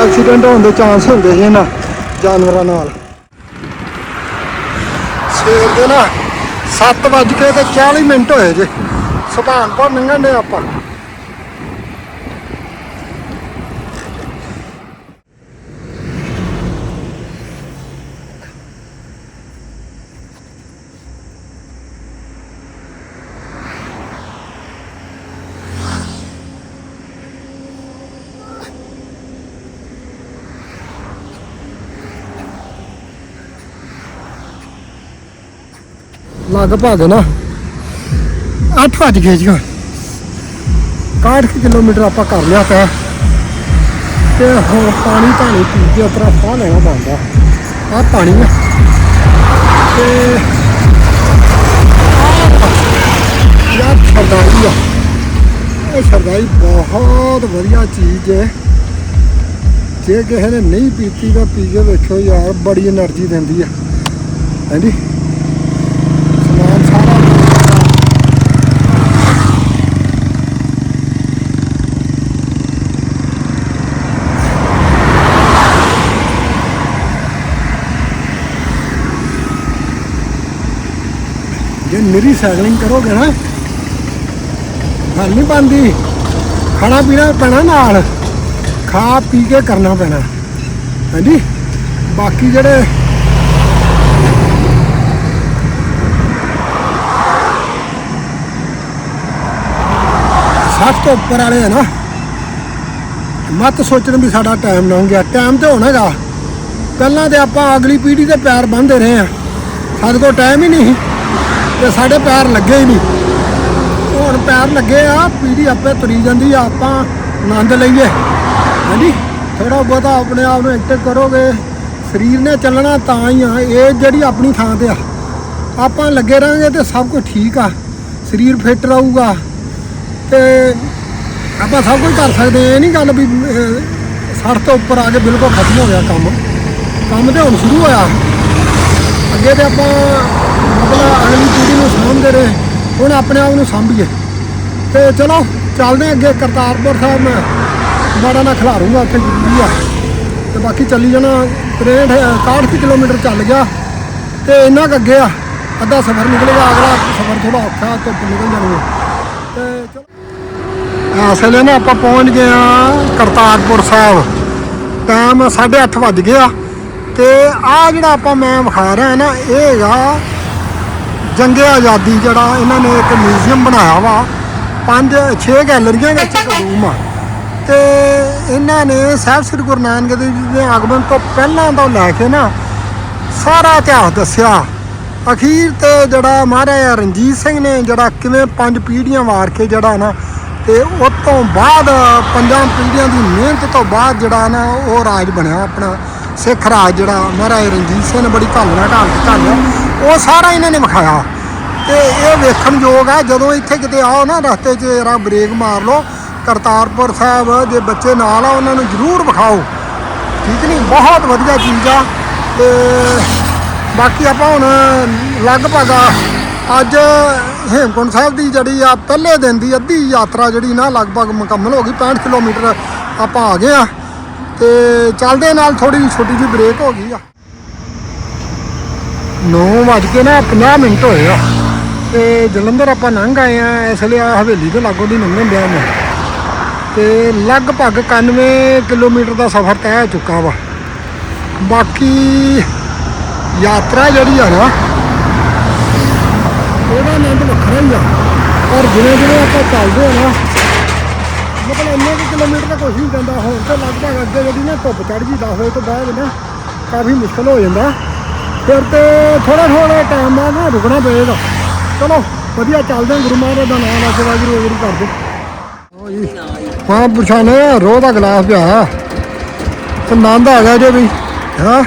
ਐਕਸੀਡੈਂਟ ਹੋਣ ਦੇ ਚਾਂਸ ਹੁੰਦੇ ਸੀ ਇਹਨਾਂ ਜਾਨਵਰਾਂ ਨਾਲ। ਸਵੇਰ ਦੇ ਨਾ 7 ਵੱਜ ਕੇ ਤੇ 40 ਮਿੰਟ ਹੋਏ ਜੇ। ਸੁਭਾਨਪੁਰ ਲੰਘਣ ਦੇ ਆਪਾਂ। ਅੱਗ ਲਗਭਗ ਨਾ। ਅੱਠ ਵੱਜ ਗਏ ਜੀ 61 ਕਿਲੋਮੀਟਰ ਆਪਾਂ ਕਰ ਲਿਆ ਤਾਂ ਤੇ ਹੁਣ ਪਾਣੀ ਧਾਣੀ ਪੀ ਕੇ ਉਤਰਾ ਸਾਹ ਲੈਣਾ ਬੰਦਾ ਆ। ਪਾਣੀ ਹੈ ਤੇ ਯਾਰ ਸਰਦਾਈ ਆ। ਇਹ ਸਰਦਾਈ ਬਹੁਤ ਵਧੀਆ ਚੀਜ਼ ਹੈ ਜੇ ਕਿਸੇ ਨੇ ਨਹੀਂ ਪੀਤੀ ਤਾਂ ਪੀ ਕੇ ਵੇਖੋ ਯਾਰ, ਬੜੀ એનર્ਜੀ ਦਿੰਦੀ ਆ। ਹਾਂਜੀ? ਜੇ ਨਿਰੀ ਸਾਈਕਲਿੰਗ ਕਰੋਗੇ ਨਾ? ਗੱਲ ਨਹੀਂ ਬਣਦੀ। ਖਾਣਾ ਪੀਣਾ ਪੈਣਾ ਨਾਲ। ਖਾ ਪੀ ਕੇ ਕਰਨਾ ਪੈਣਾ। ਹਾਂਜੀ? ਬਾਕੀ ਜਿਹੜੇ ਸੱਠ ਤੋਂ ਉੱਪਰ ਵਾਲੇ ਆ ਨਾ, ਮਤ ਸੋਚਣ ਵੀ ਸਾਡਾ ਟਾਈਮ ਲੰਘ ਗਿਆ। ਟਾਈਮ ਤੇ ਹੋਣਾਗਾ ਪਹਿਲਾਂ ਤੇ ਆਪਾਂ ਅਗਲੀ ਪੀੜ੍ਹੀ ਦੇ ਪੈਰ ਬੰਨਦੇ ਰਹੇ ਆ। ਸਾਡੇ ਕੋਲ ਟਾਈਮ ਹੀ ਨਹੀਂ। ਤੇ ਸਾਡੇ ਪੈਰ ਲੱਗੇ ਹੀ ਨਹੀਂ। ਹੁਣ ਪੈਰ ਲੱਗੇ ਆ ਪੀੜ੍ਹੀ ਆਪੇ ਤੁਰੀ ਜਾਂਦੀ ਆ ਆਪਾਂ ਆਨੰਦ ਲਈਏ। ਹਾਂਜੀ ਥੋੜਾ ਬਹੁਤਾ ਆਪਣੇ ਆਪ ਨੂੰ ਐਕਟਿਵ ਕਰੋਗੇ। ਸਰੀਰ ਨੇ ਚੱਲਣਾ ਤਾਂ ਹੀ ਆ ਇਹ ਜਿਹੜੀ ਆਪਣੀ ਥਾਂ ਤੇ ਆ। ਆਪਾਂ ਲੱਗੇ ਰਾਂਗੇ ਤੇ ਸਭ ਕੁਝ ਠੀਕ ਆ ਸਰੀਰ ਫਿੱਟ ਰਹੂਗਾ। ਤੇ ਆਪਾਂ ਸਭ ਕੁਝ ਕਰ ਸਕਦੇ ਹਾਂ। ਇਹ ਨਹੀਂ ਗੱਲ ਵੀ ਅਹ, ਸੱਠ ਤੋਂ ਉੱਪਰ ਆ ਕੇ ਬਿਲਕੁਲ ਖਤਮ ਹੋ ਗਿਆ ਕੰਮ। ਕੰਮ ਤੇ ਹੁਣ ਸ਼ੁਰੂ ਹੋਇਆ। ਅੱਗੇ ਤੇ ਆਪਾਂ ਮਤਲਬ ਅਗਲੀ ਪੀੜ੍ਹੀ ਨੂੰ ਸਾਂਭਦੇ ਰਹੇ, ਹੁਣ ਆਪਣੇ ਆਪ ਨੂੰ ਸਾਂਭੀਏ। ਤੇ ਚਲੋ, ਚੱਲਦੇ ਹਾਂ ਅੱਗੇ, ਕਰਤਾਰਪੁਰ ਸਾਹਿਬ ਮੈਂ ਬੜਾ ਨਾ ਖਿਲਾਰੂੰਗਾ ਉੱਥੇ ਜ਼ਰੂਰੀ ਆ। ਤੇ ਬਾਕੀ ਚੱਲੀ ਜਾਣਾ 63 61 ਕਿਲੋਮੀਟਰ ਚੱਲ ਗਿਆ। ਤੇ ਇੰਨਾ ਕੁ ਅੱਗੇ ਆ, ਅੱਧਾ ਸਫ਼ਰ ਨਿਕਲੇਗਾ, ਅਗਲਾ ਸਫ਼ਰ ਥੋੜਾ ਔਖਾ, ਧੁੱਪ ਨਿਕਲ ਜਾਣੀ ਹੈ ਤੇ ਚਲੋ। ਇਸ ਵੇਲੇ ਨਾ ਆਪਾਂ ਪਹੁੰਚ ਗਏ ਆ ਕਰਤਾਰਪੁਰ ਸਾਹਿਬ। ਟਾਈਮ 8:30 ਵੱਜ ਗਿਆ। ਤੇ ਆ ਜਿਹੜਾ ਆਪਾਂ ਮੈਂ ਵਿਖਾ ਰਿਹਾ ਨਾ, ਇਹ ਹੈਗਾ ਜੰਗੇ ਆਜ਼ਾਦੀ ਜਿਹੜਾ ਇਹਨਾਂ ਨੇ ਇੱਕ ਮਿਊਜ਼ੀਅਮ ਬਣਾਇਆ ਵਾ। ਪੰਜ, ਛੇ ਗੈਲਰੀਆਂ ਵਿੱਚ ਇੱਕ ਰੂਮ ਆ। ਤੇ ਇਹਨਾਂ ਨੇ ਸਾਹਿਬ ਸ੍ਰੀ ਗੁਰੂ ਨਾਨਕ ਦੇਵ ਜੀ ਦੇ ਆਗਮਨ ਤੋਂ ਪਹਿਲਾਂ ਤੋਂ ਲੈ ਕੇ ਨਾ ਸਾਰਾ ਇਤਿਹਾਸ ਦੱਸਿਆ। ਅਖੀਰ ਤੇ ਜਿਹੜਾ ਮਹਾਰਾਜਾ ਰਣਜੀਤ ਸਿੰਘ ਨੇ ਜਿਹੜਾ ਕਿਵੇਂ ਪੰਜ ਪੀੜ੍ਹੀਆਂ ਵਾਰ ਕੇ ਜਿਹੜਾ ਨਾ, ਤੇ ਉਸ ਤੋਂ ਬਾਅਦ ਪੰਜਾਂ ਪੀੜ੍ਹੀਆਂ ਦੀ ਮਿਹਨਤ ਤੋਂ ਬਾਅਦ ਜਿਹੜਾ ਨਾ ਉਹ ਰਾਜ ਬਣਿਆ। ਆਪਣਾ ਸਿੱਖ ਰਾਜ ਜਿਹੜਾ ਮਹਾਰਾਜਾ ਰਣਜੀਤ ਸਿੰਘ ਨੇ ਬੜੀ ਘਾਲਣਾ ਢਾਲ ਕੇ ਉਹ ਸਾਰਾ ਇਹਨਾਂ ਨੇ ਵਿਖਾਇਆ। ਤੇ ਇਹ ਵੇਖਣ ਯੋਗ ਆ ਜਦੋਂ ਇੱਥੇ ਕਿਤੇ ਆਓ ਨਾ, ਰਸਤੇ 'ਚ ਜਰਾ ਬ੍ਰੇਕ ਮਾਰ ਲਓ। ਕਰਤਾਰਪੁਰ ਸਾਹਿਬ ਜੇ ਬੱਚੇ ਨਾਲ ਆ, ਉਹਨਾਂ ਨੂੰ ਜ਼ਰੂਰ ਵਿਖਾਓ। ਠੀਕ ਨਹੀਂ? ਬਹੁਤ ਵਧੀਆ ਚੀਜ਼ ਆ। ਤੇ ਬਾਕੀ ਆਪਾਂ ਹੁਣ ਲਗਭਗ ਅੱਜ ਹੇਮਕੁੰਟ ਸਾਹਿਬ ਦੀ ਜਿਹੜੀ ਆ, ਪਹਿਲੇ ਦਿਨ ਦੀ ਅੱਧੀ ਯਾਤਰਾ ਜਿਹੜੀ ਨਾ, ਲਗਭਗ ਮੁਕੰਮਲ ਹੋ ਗਈ 65 ਕਿਲੋਮੀਟਰ ਆਪਾਂ ਆ ਗਏ ਆ। ਤੇ ਚੱਲਦੇ ਨਾਲ ਥੋੜੀ ਜਿਹੀ ਛੋਟੀ ਜਿਹੀ ਬ੍ਰੇਕ ਹੋ ਗਈ ਆ। 9 ਵੱਜ ਕੇ ਨਾ 50 ਮਿੰਟ ਹੋਏ ਆ। ਤੇ ਜਲੰਧਰ ਆਪਾਂ ਲੰਘ ਆਏ ਆ, ਇਸ ਲਈ ਆ ਹਵੇਲੀ ਤੋਂ ਲਾਗੋ ਦੀ ਲੰਘਣ ਡਿਆ ਮੈਂ। ਤੇ ਲਗਭਗ 91 ਕਿਲੋਮੀਟਰ ਦਾ ਸਫ਼ਰ ਤੈਅ ਹੋ ਚੁੱਕਾ ਵਾ। ਬਾਕੀ ਯਾਤਰਾ ਜਿਹੜੀ ਆ ਨਾ, ਉਹਦਾ ਆਨੰਦ ਵੱਖਰਾ ਹੀ ਆ। ਪਰ ਜਿਵੇਂ ਜਿਵੇਂ ਆਪਾਂ ਚੱਲਦੇ ਆ ਨਾ, ਮਤਲਬ ਇੰਨੇ ਕੁ ਕਿਲੋਮੀਟਰ ਤਾਂ ਕੁਛ ਨਹੀਂ ਜਾਂਦਾ ਹੁਣ ਤਾਂ ਲਗਭਗ ਅੱਗੇ ਜਿਹੜੀ ਨਾ ਧੁੱਪ ਚੜ ਗਈ 10 ਵਜੇ ਤੋਂ ਬਾਅਦ ਨਾ, ਕਾਫੀ ਮੁਸ਼ਕਲ ਹੋ ਜਾਂਦਾ। ਫਿਰ ਤੇ ਥੋੜਾ ਥੋੜਾ ਟਾਈਮ ਬਾਅਦ ਨਾ, ਰੁਕਣਾ ਪਏਗਾ। ਚਲੋ, ਵਧੀਆ ਚੱਲਦੇ ਹਾਂ, ਗੁਰੂ ਮਹਾਰਾਜ ਦਾ ਨਾਮ ਲੈ ਕੇ ਵਾਹਿਗੁਰੂ ਕਰਦੇ ਹਾਂ ਜੀ ਹਾਂ ਪੁਛਾਣੇ ਰੋਹ ਦਾ ਗਲਾਸ ਪਿਆ ਤੇ ਆਨੰਦ ਆ ਗਿਆ ਜੇ ਵੀ, ਹਾਂ?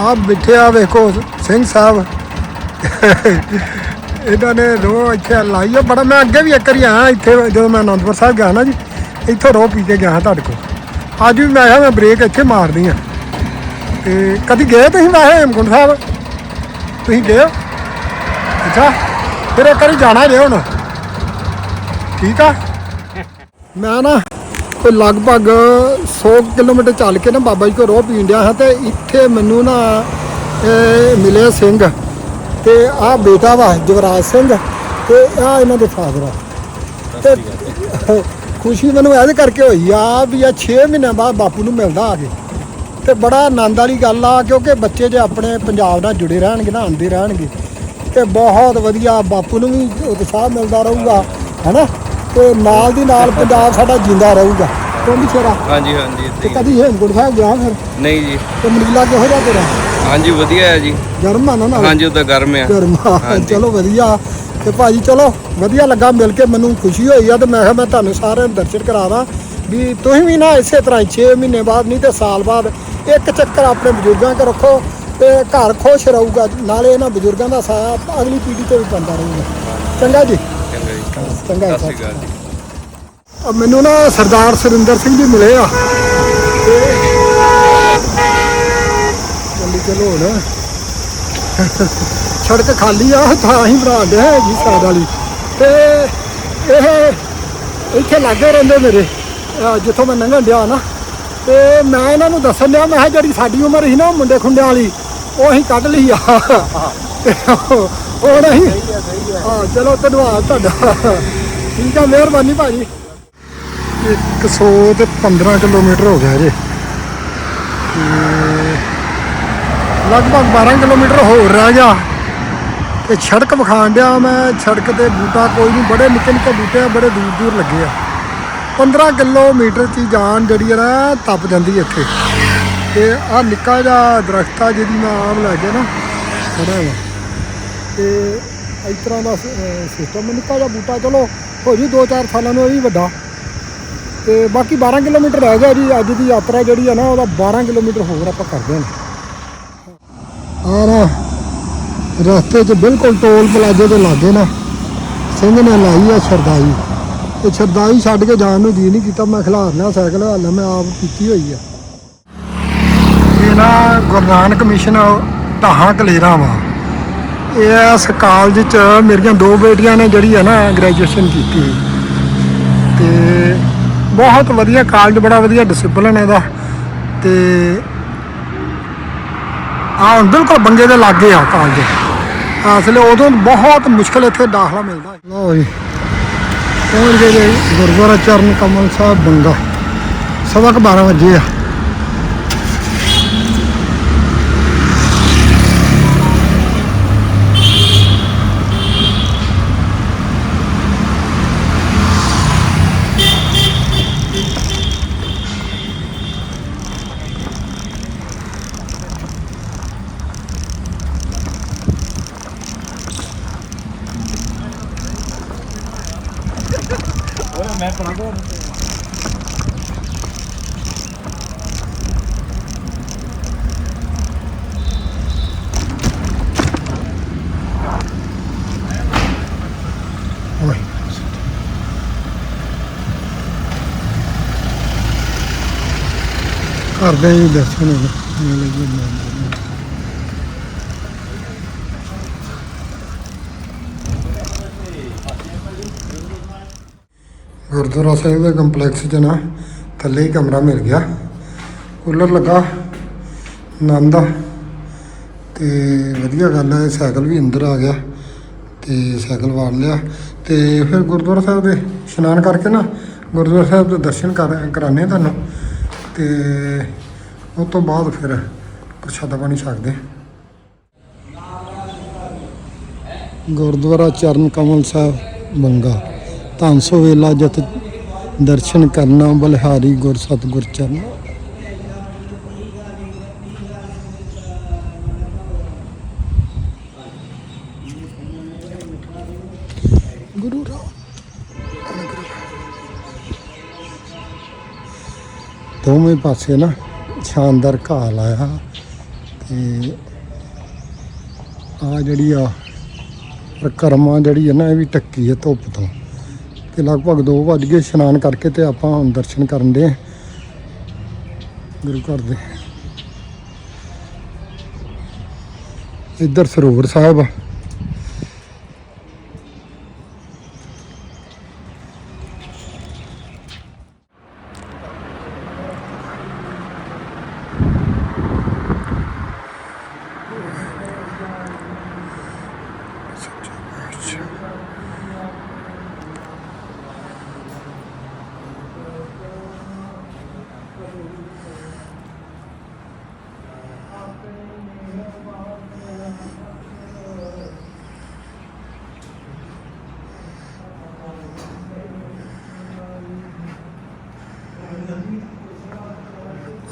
ਆ ਬਿਠੇ ਆ ਵੇਖੋ, ਸਿੰਘ ਸਾਹਿਬ। ਇਹਨਾਂ ਨੇ ਰੋਹ ਇੱਥੇ ਲਾਈਓ ਬੜਾ ਮੈਂ ਅੱਗੇ ਵੀ ਇੱਕ ਵਾਰੀ ਆਇਆ ਇੱਥੇ, ਜਦੋਂ ਮੈਂ ਅਨੰਦਪੁਰ ਸਾਹਿਬ ਗਿਆ ਨਾ ਜੀ, ਇੱਥੋਂ ਰੋਹ ਪੀ ਕੇ ਗਿਆ ਤੁਹਾਡੇ ਕੋਲ। ਅੱਜ ਵੀ ਮੈਂ ਕਿਹਾ ਮੈਂ ਬ੍ਰੇਕ ਇੱਥੇ ਮਾਰਨੀ ਆ। ਤੇ ਕਦੀ ਗਏ ਤੁਸੀਂ? ਵੈਸੇ ਹੇਮਕੁੰਟ ਸਾਹਿਬ। ਤੁਸੀਂ ਗਏ ਹੋ? ਅੱਛਾ ਫਿਰ ਇੱਕ ਵਾਰੀ ਜਾਣਾ ਜੇ ਹੁਣ। ਠੀਕ ਆ? ਮੈਂ ਨਾ ਕੋਈ ਲਗਭਗ 100 ਕਿਲੋਮੀਟਰ ਚੱਲ ਕੇ ਨਾ ਬਾਬਾ ਜੀ ਕੋ ਰੋਹ ਪੀਣ ਡਿਆ ਹਾਂ ਤੇ ਇੱਥੇ ਮੈਨੂੰ ਨਾ ਇਹ ਮਿਲੇ ਸਿੰਘ ਤੇ ਆਹ ਬੇਟਾ ਵਾ ਜਵਰਾਜ ਸਿੰਘ ਤੇ ਆ ਇਹਨਾਂ ਦੇ ਫਾਦਰ ਆ। ਤੇ ਖੁਸ਼ੀ ਮੈਨੂੰ ਇਹਦੇ ਕਰਕੇ ਹੋਈ ਆ ਵੀ ਆ 6 ਮਹੀਨਿਆਂ ਬਾਅਦ ਬਾਪੂ ਨੂੰ ਮਿਲਦਾ ਆ ਕੇ। ਤੇ ਬੜਾ ਆਨੰਦ ਵਾਲੀ ਗੱਲ ਆ ਕਿਉਂਕਿ ਬੱਚੇ ਜੇ ਆਪਣੇ ਪੰਜਾਬ ਨਾਲ ਜੁੜੇ ਰਹਿਣਗੇ ਨਾ ਆਉਂਦੇ ਰਹਿਣਗੇ। ਤੇ ਬਹੁਤ ਵਧੀਆ ਬਾਪੂ ਨੂੰ ਵੀ ਉਤਸ਼ਾਹ ਮਿਲਦਾ ਰਹੂਗਾ ਹੈਨਾ? ਤੇ ਨਾਲ ਦੀ ਨਾਲ ਪੰਜਾਬ ਸਾਡਾ ਜਿੰਦਾ ਰਹੂਗਾ। ਕਿਉਂ ਵੀ ਛੇਰਾ ਹਾਂਜੀ ਹਾਂਜੀ ਤੇ। ਕਦੀ ਹੇਮਕੁੰਟ ਸਾਹਿਬ ਗਿਆ ਫਿਰ? ਨਹੀਂ ਜੀ। ਤੇ ਮਨੀਲਾ ਕਿਹੋ ਜਿਹਾ ਤੇਰਾ? ਹਾਂਜੀ ਵਧੀਆ ਹੈ ਜੀ। ਗਰਮ ਆ ਨਾ ਨਾਲ? ਹਾਂਜੀ ਉਹਦਾ ਗਰਮ ਆ। ਗਰਮ ਆ। ਚਲੋ ਵਧੀਆ। ਤੇ ਭਾਜੀ ਚਲੋ ਵਧੀਆ ਲੱਗਾ ਮਿਲ ਕੇ ਮੈਨੂੰ ਖੁਸ਼ੀ ਹੋਈ ਆ ਤੇ ਮੈਂ ਕਿਹਾ ਮੈਂ ਤੁਹਾਨੂੰ ਸਾਰਿਆਂ ਨੂੰ ਦਰਸ਼ਨ ਕਰਾਵਾਂ ਵੀ ਤੁਸੀਂ ਵੀ ਨਾ ਇਸੇ ਤਰ੍ਹਾਂ 6 ਮਹੀਨੇ ਬਾਅਦ ਨਹੀਂ ਤੇ ਸਾਲ ਬਾਅਦ ਇੱਕ ਚੱਕਰ ਆਪਣੇ ਬਜ਼ੁਰਗਾਂ ਕੇ ਰੱਖੋ ਤੇ ਘਰ ਖੁਸ਼ ਰਹੂਗਾ। ਨਾਲੇ ਇਹਨਾਂ ਬਜ਼ੁਰਗਾਂ ਦਾ ਸਾਇਆ ਅਗਲੀ ਪੀੜ੍ਹੀ ਤੇ ਵੀ ਪੈਂਦਾ ਰਹੂਗਾ। ਚੰਗਾ ਜੀ। ਚੰਗਾ ਜੀ। ਚੰਗਾ ਮੈਨੂੰ ਨਾ ਸਰਦਾਰ ਸੁਰਿੰਦਰ ਸਿੰਘ ਜੀ ਮਿਲੇ ਆ। ਚੱਲੀ ਚਲੋ ਹੁਣ। ਸੜਕ ਖਾਲੀ ਆ ਤਾਂ ਹੀ ਬਣਾ ਦੇ ਜੀ ਸਾਈਡ ਵਾਲੀ। ਤੇ ਇਹ ਇੱਥੇ ਲਾਗੇ ਰਹਿੰਦੇ ਮੇਰੇ। ਜਿੱਥੋਂ ਮੈਂ ਲੰਘਣ ਡਿਆ ਨਾ ਤੇ ਮੈਂ ਇਹਨਾਂ ਨੂੰ ਦੱਸਣ ਡਿਆ, ਮੈਂ ਕਿਹਾ ਜਿਹੜੀ ਸਾਡੀ ਉਮਰ ਸੀ ਨਾ ਉਹ ਮੁੰਡੇ ਖੁੰਡੇ ਵਾਲੀ, ਉਹ ਅਸੀਂ ਕੱਢ ਲਈ ਆ। ਉਹ- ਨਹੀਂ। ਹਾਂ, ਚਲੋ ਧੰਨਵਾਦ ਤੁਹਾਡਾ। ਠੀਕ ਆ, ਮਿਹਰਬਾਨੀ ਭਾਜੀ। 100 ਤੇ 15 ਕਿਲੋਮੀਟਰ ਹੋ ਗਿਆ ਜੇ ਤੇ ਲਗਭਗ 12 ਕਿਲੋਮੀਟਰ ਹੋਰ ਰਹਿ ਗਿਆ। ਤੇ ਸੜਕ ਵਿਖਾਣ ਡਿਆ ਮੈਂ ਸੜਕ ਤੇ ਬੂਟਾ ਕੋਈ ਨਹੀਂ, ਬੜੇ ਨਿੱਕੇ ਨਿੱਕੇ ਬੂਟੇ ਆ, ਬੜੇ ਦੂਰ ਦੂਰ ਲੱਗੇ ਆ। 15 ਕਿਲੋਮੀਟਰ ਦੀ ਜਾਨ ਜਿਹੜੀ ਹੈ ਨਾ, ਤੱਪ ਜਾਂਦੀ ਇੱਥੇ। ਤੇ ਆ ਨਿੱਕਾ ਜਿਹਾ ਦਰਖਤ ਆ, ਜਿਹਦੀ ਮੈਂ ਆਮ ਲੈ ਗਿਆ ਨਾ ਖੜਾ ਹਾਂ। ਤੇ ਇਸ ਤਰ੍ਹਾਂ ਦਾ ਸਿਸਟਮ ਨਿੱਕਾ ਜਿਹਾ ਬੂਟਾ, ਚਲੋ ਹੋ ਜੀ 2-4 ਸਾਲਾਂ ਨੂੰ ਇਹ ਵੀ ਵੱਡਾ। ਤੇ ਬਾਕੀ 12 ਕਿਲੋਮੀਟਰ ਰਹਿ ਗਿਆ ਜੀ, ਅੱਜ ਦੀ ਯਾਤਰਾ ਜਿਹੜੀ ਆ ਨਾ, ਉਹਦਾ 12 ਕਿਲੋਮੀਟਰ ਹੋਰ ਆਪਾਂ ਕਰਦੇ ਹਾਂ। ਆ ਨਾ, ਰਸਤੇ 'ਚ ਬਿਲਕੁਲ ਟੋਲ ਪਲਾਜ਼ੇ ਦੇ ਲਾਗੇ ਨਾ, ਸਿੰਘ ਨੇ ਲਾਈ ਆ ਸਰਦਾਈ। ਤੇ ਸਰਦਾਈ ਛੱਡ ਕੇ ਜਾਣ ਨੂੰ ਜੀ ਨਹੀਂ ਕੀਤਾ। ਮੈਂ ਖਿਲਾਰਨਾ ਸਾਈਕਲ, ਹਾਲੇ ਮੈਂ ਆਪ ਕੀਤੀ ਹੋਈ ਆ। ਇਹ ਨਾ ਗੁਰੂ ਨਾਨਕ ਢਾਹਾਂ ਕਲੇਰਾ ਵਾ। ਇਹ ਇਸ ਕਾਲਜ 'ਚ ਮੇਰੀਆਂ ਦੋ ਬੇਟੀਆਂ ਨੇ ਜਿਹੜੀ ਹੈ ਨਾ ਗ੍ਰੈਜੂਏਸ਼ਨ ਕੀਤੀ। ਤੇ ਬਹੁਤ ਵਧੀਆ ਕਾਲਜ ਬੜਾ ਵਧੀਆ ਡਿਸਪਲਿਨ ਇਹਦਾ। ਤੇ ਆ ਬਿਲਕੁਲ ਬੰਗੇ ਦੇ ਲਾਗੇ ਆ ਕਾਲਜ ਅਸਲੇ ਉਦੋਂ ਬਹੁਤ ਮੁਸ਼ਕਲ ਇੱਥੇ ਦਾਖਲਾ ਮਿਲਦਾ। ਲਓ ਜੀ। ਪਹੁੰਚ ਗਏ ਜੀ ਗੁਰਦੁਆਰਾ ਚਰਨ ਕਮਲ ਸਾਹਿਬ ਬੰਗਾ। ਸਵਾ ਕੁ 12 ਵਜੇ ਆ। ਕਰਦੇ ਹੀ ਦਰਸ਼ਨ ਗੁਰਦੁਆਰਾ ਸਾਹਿਬ ਦੇ ਕੰਪਲੈਕਸ 'ਚ ਨਾ ਥੱਲੇ ਹੀ ਕਮਰਾ ਮਿਲ ਗਿਆ। ਕੂਲਰ ਲੱਗਾ, ਆਨੰਦ ਆ। ਤੇ ਵਧੀਆ ਗੱਲ ਹੈ ਸਾਈਕਲ ਵੀ ਅੰਦਰ ਆ ਗਿਆ ਤੇ ਸਾਈਕਲ ਵਾੜ ਲਿਆ। ਤੇ ਫਿਰ ਗੁਰਦੁਆਰਾ ਸਾਹਿਬ ਦੇ ਇਸ਼ਨਾਨ ਕਰਕੇ ਨਾ ਗੁਰਦੁਆਰਾ ਸਾਹਿਬ ਦੇ ਦਰਸ਼ਨ ਕਰ ਕਰਾਣੇ ਤੁਹਾਨੂੰ। ਤੇ ਉਸ ਤੋਂ ਬਾਅਦ ਫਿਰ ਪ੍ਰਸ਼ਾਦਾ ਪਾਣੀ ਸਕਦੇ। ਗੁਰਦੁਆਰਾ ਚਰਨ ਕਮਲ ਸਾਹਿਬ, ਬੰਗਾ। ਧੰਨਸੋ ਵੇਲਾ ਜਤ ਦਰਸ਼ਨ ਕਰਨਾ ਬਲਿਹਾਰੀ ਗੁਰ ਸਤਿਗੁਰ ਚਰਨ। ਦੋਵੇਂ ਪਾਸੇ ਨਾ ਸ਼ਾਨਦਾਰ ਘਾਹ ਲਾਇਆ ਤੇ ਆ ਜਿਹੜੀ ਆ ਪ੍ਰਕਰਮਾ ਜਿਹੜੀ ਹੈ ਨਾ, ਇਹ ਵੀ ਟੱਕੀ ਹੈ ਧੁੱਪ ਤੋਂ। ਤੇ ਲਗਭਗ 2 ਵਜ ਗਏ ਇਸ਼ਨਾਨ ਕਰਕੇ ਤੇ ਆਪਾਂ ਹੁਣ ਦਰਸ਼ਨ ਕਰਨ ਦੇ ਗੁਰੂ ਘਰ ਦੇ। ਇੱਧਰ ਸਰੋਵਰ ਸਾਹਿਬ ਆ।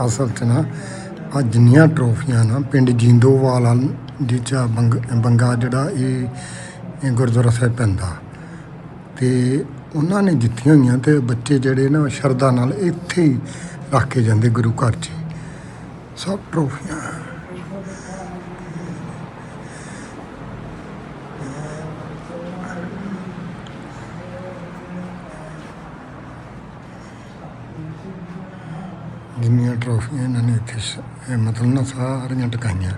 ਅਸਲ 'ਚ ਨਾ ਆ ਜਿੰਨੀਆਂ ਟਰੋਫੀਆਂ ਨਾ ਪਿੰਡ ਜਿੰਦੋਵਾਲ ਹਨ ਜਿੱਚਾ ਬੰਗਾ ਜਿਹੜਾ ਇਹ ਇਹ ਗੁਰਦੁਆਰਾ ਸਾਹਿਬ ਪੈਂਦਾ। ਤੇ ਉਹਨਾਂ ਨੇ ਜਿੱਤੀਆਂ ਹੋਈਆਂ ਤੇ ਬੱਚੇ ਜਿਹੜੇ ਨਾ ਸ਼ਰਧਾ ਨਾਲ ਇੱਥੇ ਹੀ ਰੱਖ ਕੇ ਜਾਂਦੇ ਗੁਰੂ ਘਰ 'ਚ। ਸਭ ਟਰੋਫੀਆਂ। ਜਿੰਨੀਆਂ ਟਰੋਫੀਆਂ ਇਹਨਾਂ ਨੇ ਇੱਥੇ ਸ- ਇਹ ਮਤਲਬ ਨਾ ਸਾਰੀਆਂ ਟਕਾਈਆਂ।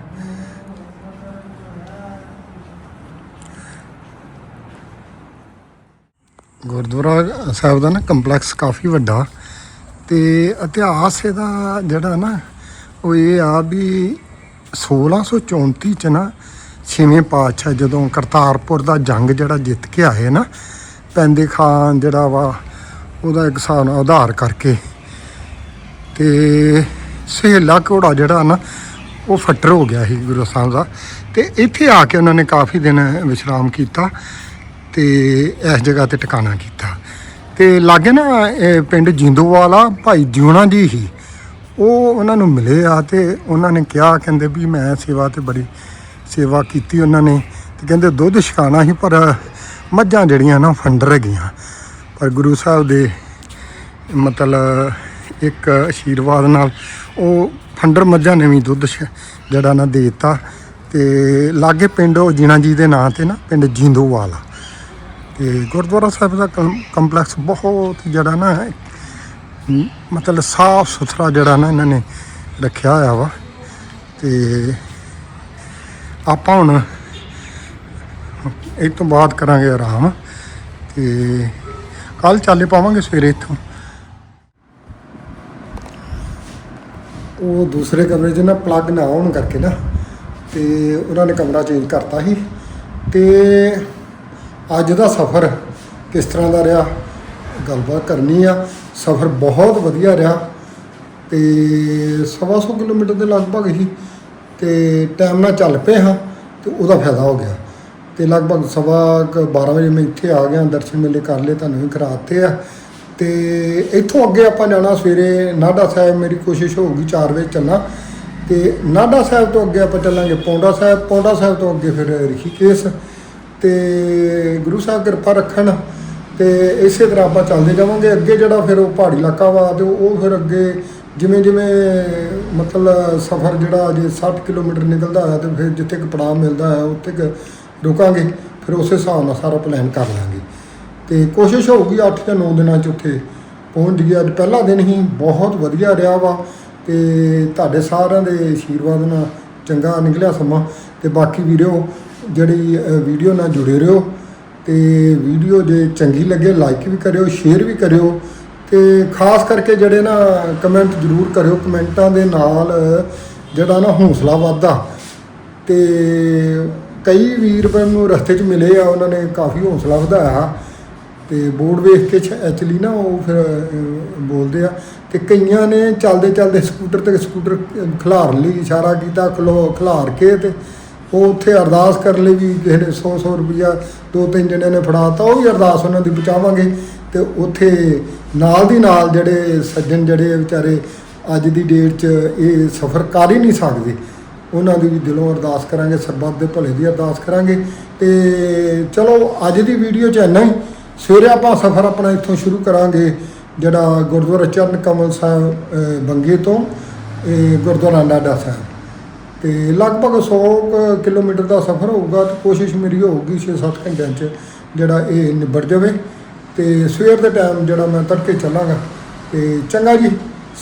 ਗੁਰਦੁਆਰਾ ਸਾਹਿਬ ਦਾ ਨਾ ਕੰਪਲੈਕਸ ਕਾਫੀ ਵੱਡਾ ਤੇ ਇਤਿਹਾਸ ਇਹਦਾ ਜਿਹੜਾ ਨਾ, ਉਹ ਇਹ ਆ ਵੀ 1634 ਚ ਨਾ ਛੇਵੇਂ ਪਾਤਸ਼ਾਹ ਜਦੋਂ ਕਰਤਾਰਪੁਰ ਦਾ ਜੰਗ ਜਿਹੜਾ ਜਿੱਤ ਕੇ ਆਏ ਨਾ, ਪੈਂਦੇ ਖਾਨ ਜਿਹੜਾ ਵਾ ਉਹਦਾ ਇੱਕ ਹਿਸਾਬ ਨਾਲ ਉਧਾਰ ਕਰਕੇ ਤੇ ਸਹੇਲਾ ਘੋੜਾ ਜਿਹੜਾ ਨਾ, ਉਹ ਫੱਟਰ ਹੋ ਗਿਆ ਸੀ ਗੁਰੂ ਸਾਹਿਬ ਦਾ। ਤੇ ਇੱਥੇ ਆ ਕੇ ਉਹਨਾਂ ਨੇ ਕਾਫੀ ਦਿਨ ਵਿਸ਼ਰਾਮ ਕੀਤਾ ਤੇ ਇਸ ਜਗ੍ਹਾ ਤੇ ਟਿਕਾਣਾ ਕੀਤਾ। ਤੇ ਲਾਗੇ ਨਾ, ਇਹ ਪਿੰਡ ਜਿੰਦੋਵਾਲ ਭਾਈ ਜਿਉਣਾ ਜੀ ਹੀ, ਉਹ ਉਹਨਾਂ ਨੂੰ ਮਿਲੇ ਆ ਤੇ ਉਹਨਾਂ ਨੇ ਕਿਹਾ, ਕਹਿੰਦੇ ਵੀ ਮੈਂ ਸੇਵਾ ਤੇ ਬੜੀ ਸੇਵਾ ਕੀਤੀ ਉਹਨਾਂ ਨੇ। ਤੇ ਕਹਿੰਦੇ ਦੁੱਧ ਛਕਾਣਾ ਸੀ, ਪਰ ਮੱਝਾਂ ਜਿਹੜੀਆਂ ਨਾ, ਫੰਡਰ ਹੈਗੀਆਂ ਪਰ ਗੁਰੂ ਸਾਹਿਬ ਦੇ ਮਤਲਬ ਇੱਕ ਆਸ਼ੀਰਵਾਦ ਨਾਲ ਉਹ ਫੰਡਰ ਮੱਝਾਂ ਨੇ ਵੀ ਦੁੱਧ ਜਿਹੜਾ ਨਾ ਦੇ ਦਿੱਤਾ ਤੇ ਲਾਗੇ ਪਿੰਡ ਉਹ ਜੀਣਾ ਜੀ ਦੇ ਨਾਂ ਤੇ ਨਾ, ਪਿੰਡ ਜਿੰਦੋਵਾਲ ਆ। ਤੇ ਗੁਰਦੁਆਰਾ ਸਾਹਿਬ ਦਾ ਕੰਪਲੈਕਸ ਬਹੁਤ ਜਿਹੜਾ ਨਾ, ਮਤਲਬ ਸਾਫ਼ ਸੁਥਰਾ ਜਿਹੜਾ ਨਾ ਇਹਨਾਂ ਨੇ ਰੱਖਿਆ ਹੋਇਆ ਵਾ। ਤੇ ਆਪਾਂ ਹੁਣ ਇਹ ਤੋਂ ਬਾਅਦ ਕਰਾਂਗੇ ਆਰਾਮ। ਤੇ ਕੱਲ ਚਾਲੇ ਪਾਵਾਂਗੇ ਸਵੇਰੇ ਇੱਥੋਂ। ਉਹ ਦੂਸਰੇ ਕਮਰੇ 'ਚ ਨਾ ਪਲੱਗ ਨਾ ਆਉਣ ਕਰਕੇ ਨਾ ਤੇ ਉਹਨਾਂ ਨੇ ਕਮਰਾ ਚੇਂਜ ਕਰਤਾ ਸੀ ਤੇ ਅੱਜ ਦਾ ਸਫ਼ਰ ਕਿਸ ਤਰ੍ਹਾਂ ਦਾ ਰਿਹਾ? ਗੱਲਬਾਤ ਕਰਨੀ ਆ। ਸਫ਼ਰ ਬਹੁਤ ਵਧੀਆ ਰਿਹਾ ਤੇ ਸਵਾ ਸੌ ਕਿਲੋਮੀਟਰ ਦੇ ਲਗਭਗ ਹੀ ਤੇ ਟਾਈਮ ਨਾਲ ਚੱਲ ਪਏ ਹਾਂ ਤੇ ਉਹਦਾ ਫਾਇਦਾ ਹੋ ਗਿਆ। ਤੇ ਲਗਭਗ ਸਵਾ ਕੁ 12 ਵਜੇ ਮੈਂ ਇੱਥੇ ਆ ਗਿਆ, ਦਰਸ਼ਨ ਮੇਲੇ ਕਰ ਲਏ, ਤੁਹਾਨੂੰ ਵੀ ਕਰਾਤੇ ਆ। ਤੇ ਇੱਥੋਂ ਅੱਗੇ ਆਪਾਂ ਜਾਣਾ ਸਵੇਰੇ ਨਾਢਾ ਸਾਹਿਬ, ਮੇਰੀ ਕੋਸ਼ਿਸ਼ ਹੋਊਗੀ 4 ਵਜੇ ਚੱਲਣਾ। ਤੇ ਨਾਢਾ ਸਾਹਿਬ ਤੋਂ ਅੱਗੇ ਆਪਾਂ ਚੱਲਾਂਗੇ ਪੌਂਡਾ ਸਾਹਿਬ। ਪੌਂਡਾ ਸਾਹਿਬ ਤੋਂ ਅੱਗੇ ਫਿਰ ਰਿਸ਼ੀਕੇਸ਼। ਤੇ ਗੁਰੂ ਸਾਹਿਬ ਕਿਰਪਾ ਰੱਖਣ। ਤੇ ਇਸੇ ਤਰ੍ਹਾਂ ਆਪਾਂ ਚੱਲਦੇ ਜਾਵਾਂਗੇ। ਅੱਗੇ ਜਿਹੜਾ ਫਿਰ ਉਹ ਪਹਾੜੀ ਇਲਾਕਾ ਵਾ ਤੇ ਉਹ ਫਿਰ ਅੱਗੇ ਜਿਵੇਂ ਜਿਵੇਂ ਮਤਲਬ ਸਫ਼ਰ ਜਿਹੜਾ ਜੇ 60 ਕਿਲੋਮੀਟਰ ਨਿਕਲਦਾ ਹੈ ਤੇ ਫਿਰ ਜਿੱਥੇ ਕੁ ਪੜਾਅ ਮਿਲਦਾ ਹੈ ਉੱਥੇ ਕੁ ਰੁਕਾਂਗੇ। ਫਿਰ ਉਸੇ ਹਿਸਾਬ ਨਾਲ ਸਾਰਾ ਪਲਾਨ ਕਰ ਲਾਂਗੇ। ਤੇ ਕੋਸ਼ਿਸ਼ ਹੋਊਗੀ 8 ਜਾਂ 9 ਦਿਨਾਂ ਚ ਉੱਥੇ ਪਹੁੰਚ ਜਾਈਏ। ਅੱਜ ਪਹਿਲਾ ਦਿਨ ਹੀ ਬਹੁਤ ਵਧੀਆ ਰਿਹਾ ਵਾ ਤੇ ਤੁਹਾਡੇ ਸਾਰਿਆਂ ਦੇ ਆਸ਼ੀਰਵਾਦ ਨਾਲ ਚੰਗਾ ਨਿਕਲਿਆ ਸਮਾਂ। ਤੇ ਬਾਕੀ ਵੀਡੀਓ ਜਿਹੜੀ ਵੀਡੀਓ ਨਾਲ ਜੁੜੇ ਰਹੋ ਤੇ ਵੀਡੀਓ ਜੇ ਚੰਗੀ ਲੱਗੇ ਲਾਈਕ ਵੀ ਕਰਿਓ ਸ਼ੇਅਰ ਵੀ ਕਰਿਓ ਤੇ ਖਾਸ ਕਰਕੇ ਜਿਹੜੇ ਨਾ ਕਮੈਂਟ ਜ਼ਰੂਰ ਕਰਿਓ, ਕਮੈਂਟਾਂ ਦੇ ਨਾਲ ਜਿਹੜਾ ਨਾ ਹੌਸਲਾ ਵੱਧਦਾ। ਤੇ ਕਈ ਵੀਰ ਮੈਨੂੰ ਰਸਤੇ 'ਚ ਮਿਲੇ ਆ, ਉਹਨਾਂ ਨੇ ਕਾਫੀ ਹੌਸਲਾ ਵਧਾਇਆ। ਤੇ ਬੋਰਡ ਵੇਖ ਕੇ ਐਕਚੁਅਲੀ ਨਾ ਉਹ ਫਿਰ ਬੋਲਦੇ ਆ ਤੇ ਕਈਆਂ ਨੇ ਚੱਲਦੇ ਚੱਲਦੇ ਸਕੂਟਰ ਤੇ ਸਕੂਟਰ ਖਿਲਾਰ ਲਈ ਇਸ਼ਾਰਾ ਕੀਤਾ, ਖਲੋ, ਖਿਲਾਰ ਕੇ ਤੇ ਉਹ ਉੱਥੇ ਅਰਦਾਸ ਕਰਨ ਲਈ ਵੀ ਕਿਸੇ ਨੇ 100 100 ਰੁਪਈਆ ਦੋ ਤਿੰਨ ਜਣਿਆਂ ਨੇ ਫੜਾਤਾ ਉਹ ਵੀ ਅਰਦਾਸ ਉਹਨਾਂ ਦੀ ਬਚਾਵਾਂਗੇ ਤੇ ਉੱਥੇ ਨਾਲ ਦੀ ਨਾਲ ਜਿਹੜੇ ਸੱਜਣ ਜਿਹੜੇ ਵਿਚਾਰੇ ਅੱਜ ਦੀ ਡੇਟ 'ਚ ਇਹ ਸਫ਼ਰ ਕਰ ਹੀ ਨਹੀਂ ਸਕਦੇ, ਉਹਨਾਂ ਦੀ ਵੀ ਦਿਲੋਂ ਅਰਦਾਸ ਕਰਾਂਗੇ, ਸਰਬੱਤ ਦੇ ਭਲੇ ਦੀ ਅਰਦਾਸ ਕਰਾਂਗੇ ਤੇ ਚਲੋ ਅੱਜ ਦੀ ਵੀਡੀਓ 'ਚ ਇੰਨਾ ਹੀ। ਸਵੇਰੇ ਆਪਾਂ ਸਫ਼ਰ ਆਪਣਾ ਇੱਥੋਂ ਸ਼ੁਰੂ ਕਰਾਂਗੇ ਜਿਹੜਾ ਗੁਰਦੁਆਰਾ ਚਰਨ ਕਮਲ ਸਾਹਿਬ ਬੰਗੇ ਤੋਂ ਇਹ ਗੁਰਦੁਆਰਾ ਨਾਡਾ ਸਾਹਿਬ। ਤੇ ਲਗਭਗ 100 ਕੁ ਕਿਲੋਮੀਟਰ ਦਾ ਸਫ਼ਰ ਹੋਊਗਾ ਤੇ ਕੋਸ਼ਿਸ਼ ਮੇਰੀ ਹੋਊਗੀ 6-7 ਘੰਟਿਆਂ 'ਚ ਜਿਹੜਾ ਇਹ ਨਿਬੜ ਜਾਵੇ। ਤੇ ਸਵੇਰ ਦੇ ਟਾਈਮ ਜਿਹੜਾ ਮੈਂ ਤੜਕੇ ਚੱਲਾਂਗਾ। ਤੇ ਚੰਗਾ ਜੀ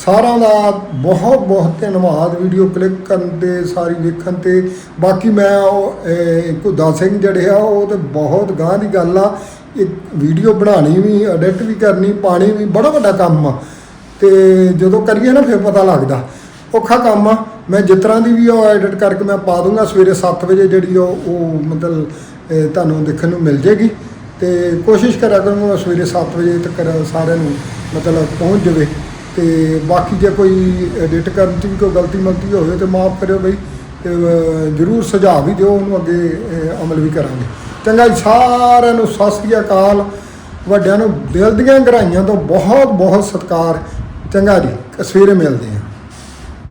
ਸਾਰਿਆਂ ਦਾ ਬਹੁਤ ਬਹੁਤ ਧੰਨਵਾਦ ਵੀਡੀਓ ਕਲਿੱਕ ਕਰਨ ਤੇ ਸਾਰੀ ਵੇਖਣ ਤੇ। ਬਾਕੀ ਮੈਂ ਉਹ ਅਹ, ਘੁੱਦਾ ਸਿੰਘ ਜਿਹੜੇ ਆ ਉਹ ਤੇ ਬਹੁਤ ਗਾਂ ਦੀ ਗੱਲ ਆ। ਇੱਕ ਵੀਡੀਓ ਬਣਾਉਣੀ ਵੀ ਐਡਿਟ ਵੀ ਕਰਨੀ, ਪਾਣੀ ਵੀ, ਬੜਾ ਵੱਡਾ ਕੰਮ ਆ। ਤੇ ਜਦੋਂ ਕਰੀਏ ਨਾ, ਫਿਰ ਪਤਾ ਲੱਗਦਾ। ਔਖਾ ਕੰਮ ਆ। ਮੈਂ ਜਿਸ ਤਰ੍ਹਾਂ ਦੀ ਵੀ ਉਹ ਐਡਿਟ ਕਰਕੇ ਮੈਂ ਪਾ ਦੂੰਗਾ, ਸਵੇਰੇ 7 ਵਜੇ ਜਿਹੜੀ ਉਹ ਉਹ ਮਤਲਬ ਤੁਹਾਨੂੰ ਦੇਖਣ ਨੂੰ ਮਿਲ ਜੇਗੀ। ਤੇ ਕੋਸ਼ਿਸ਼ ਕਰਿਆ ਕਰੂੰਗਾ ਸਵੇਰੇ 7 ਵਜੇ ਤੱਕ ਸਾਰਿਆਂ ਨੂੰ, ਮਤਲਬ ਪਹੁੰਚ ਜਾਵੇ। ਤੇ ਬਾਕੀ ਜੇ ਕੋਈ ਐਡਿਟ ਕਰਨ 'ਚ ਵੀ ਕੋਈ ਗਲਤੀ ਮਲਤੀ ਹੋਵੇ, ਤੇ ਮਾਫ ਕਰਿਓ ਬਈ। ਤੇ ਜ਼ਰੂਰ ਸੁਝਾਅ ਵੀ ਦਿਓ, ਉਹਨੂੰ ਅੱਗੇ ਅਮਲ ਵੀ ਕਰਾਂਗੇ। ਚੰਗਾ ਜੀ, ਸਾਰਿਆਂ ਨੂੰ ਸਤਿ ਸ੍ਰੀ ਅਕਾਲ। ਵੱਡਿਆਂ ਨੂੰ ਦਿਲ ਦੀਆਂ ਗਹਿਰਾਈਆਂ ਤੋਂ ਬਹੁਤ ਬਹੁਤ ਸਤਿਕਾਰ। ਚੰਗਾ ਜੀ, ਸਵੇਰੇ ਮਿਲਦੇ ਹਾਂ।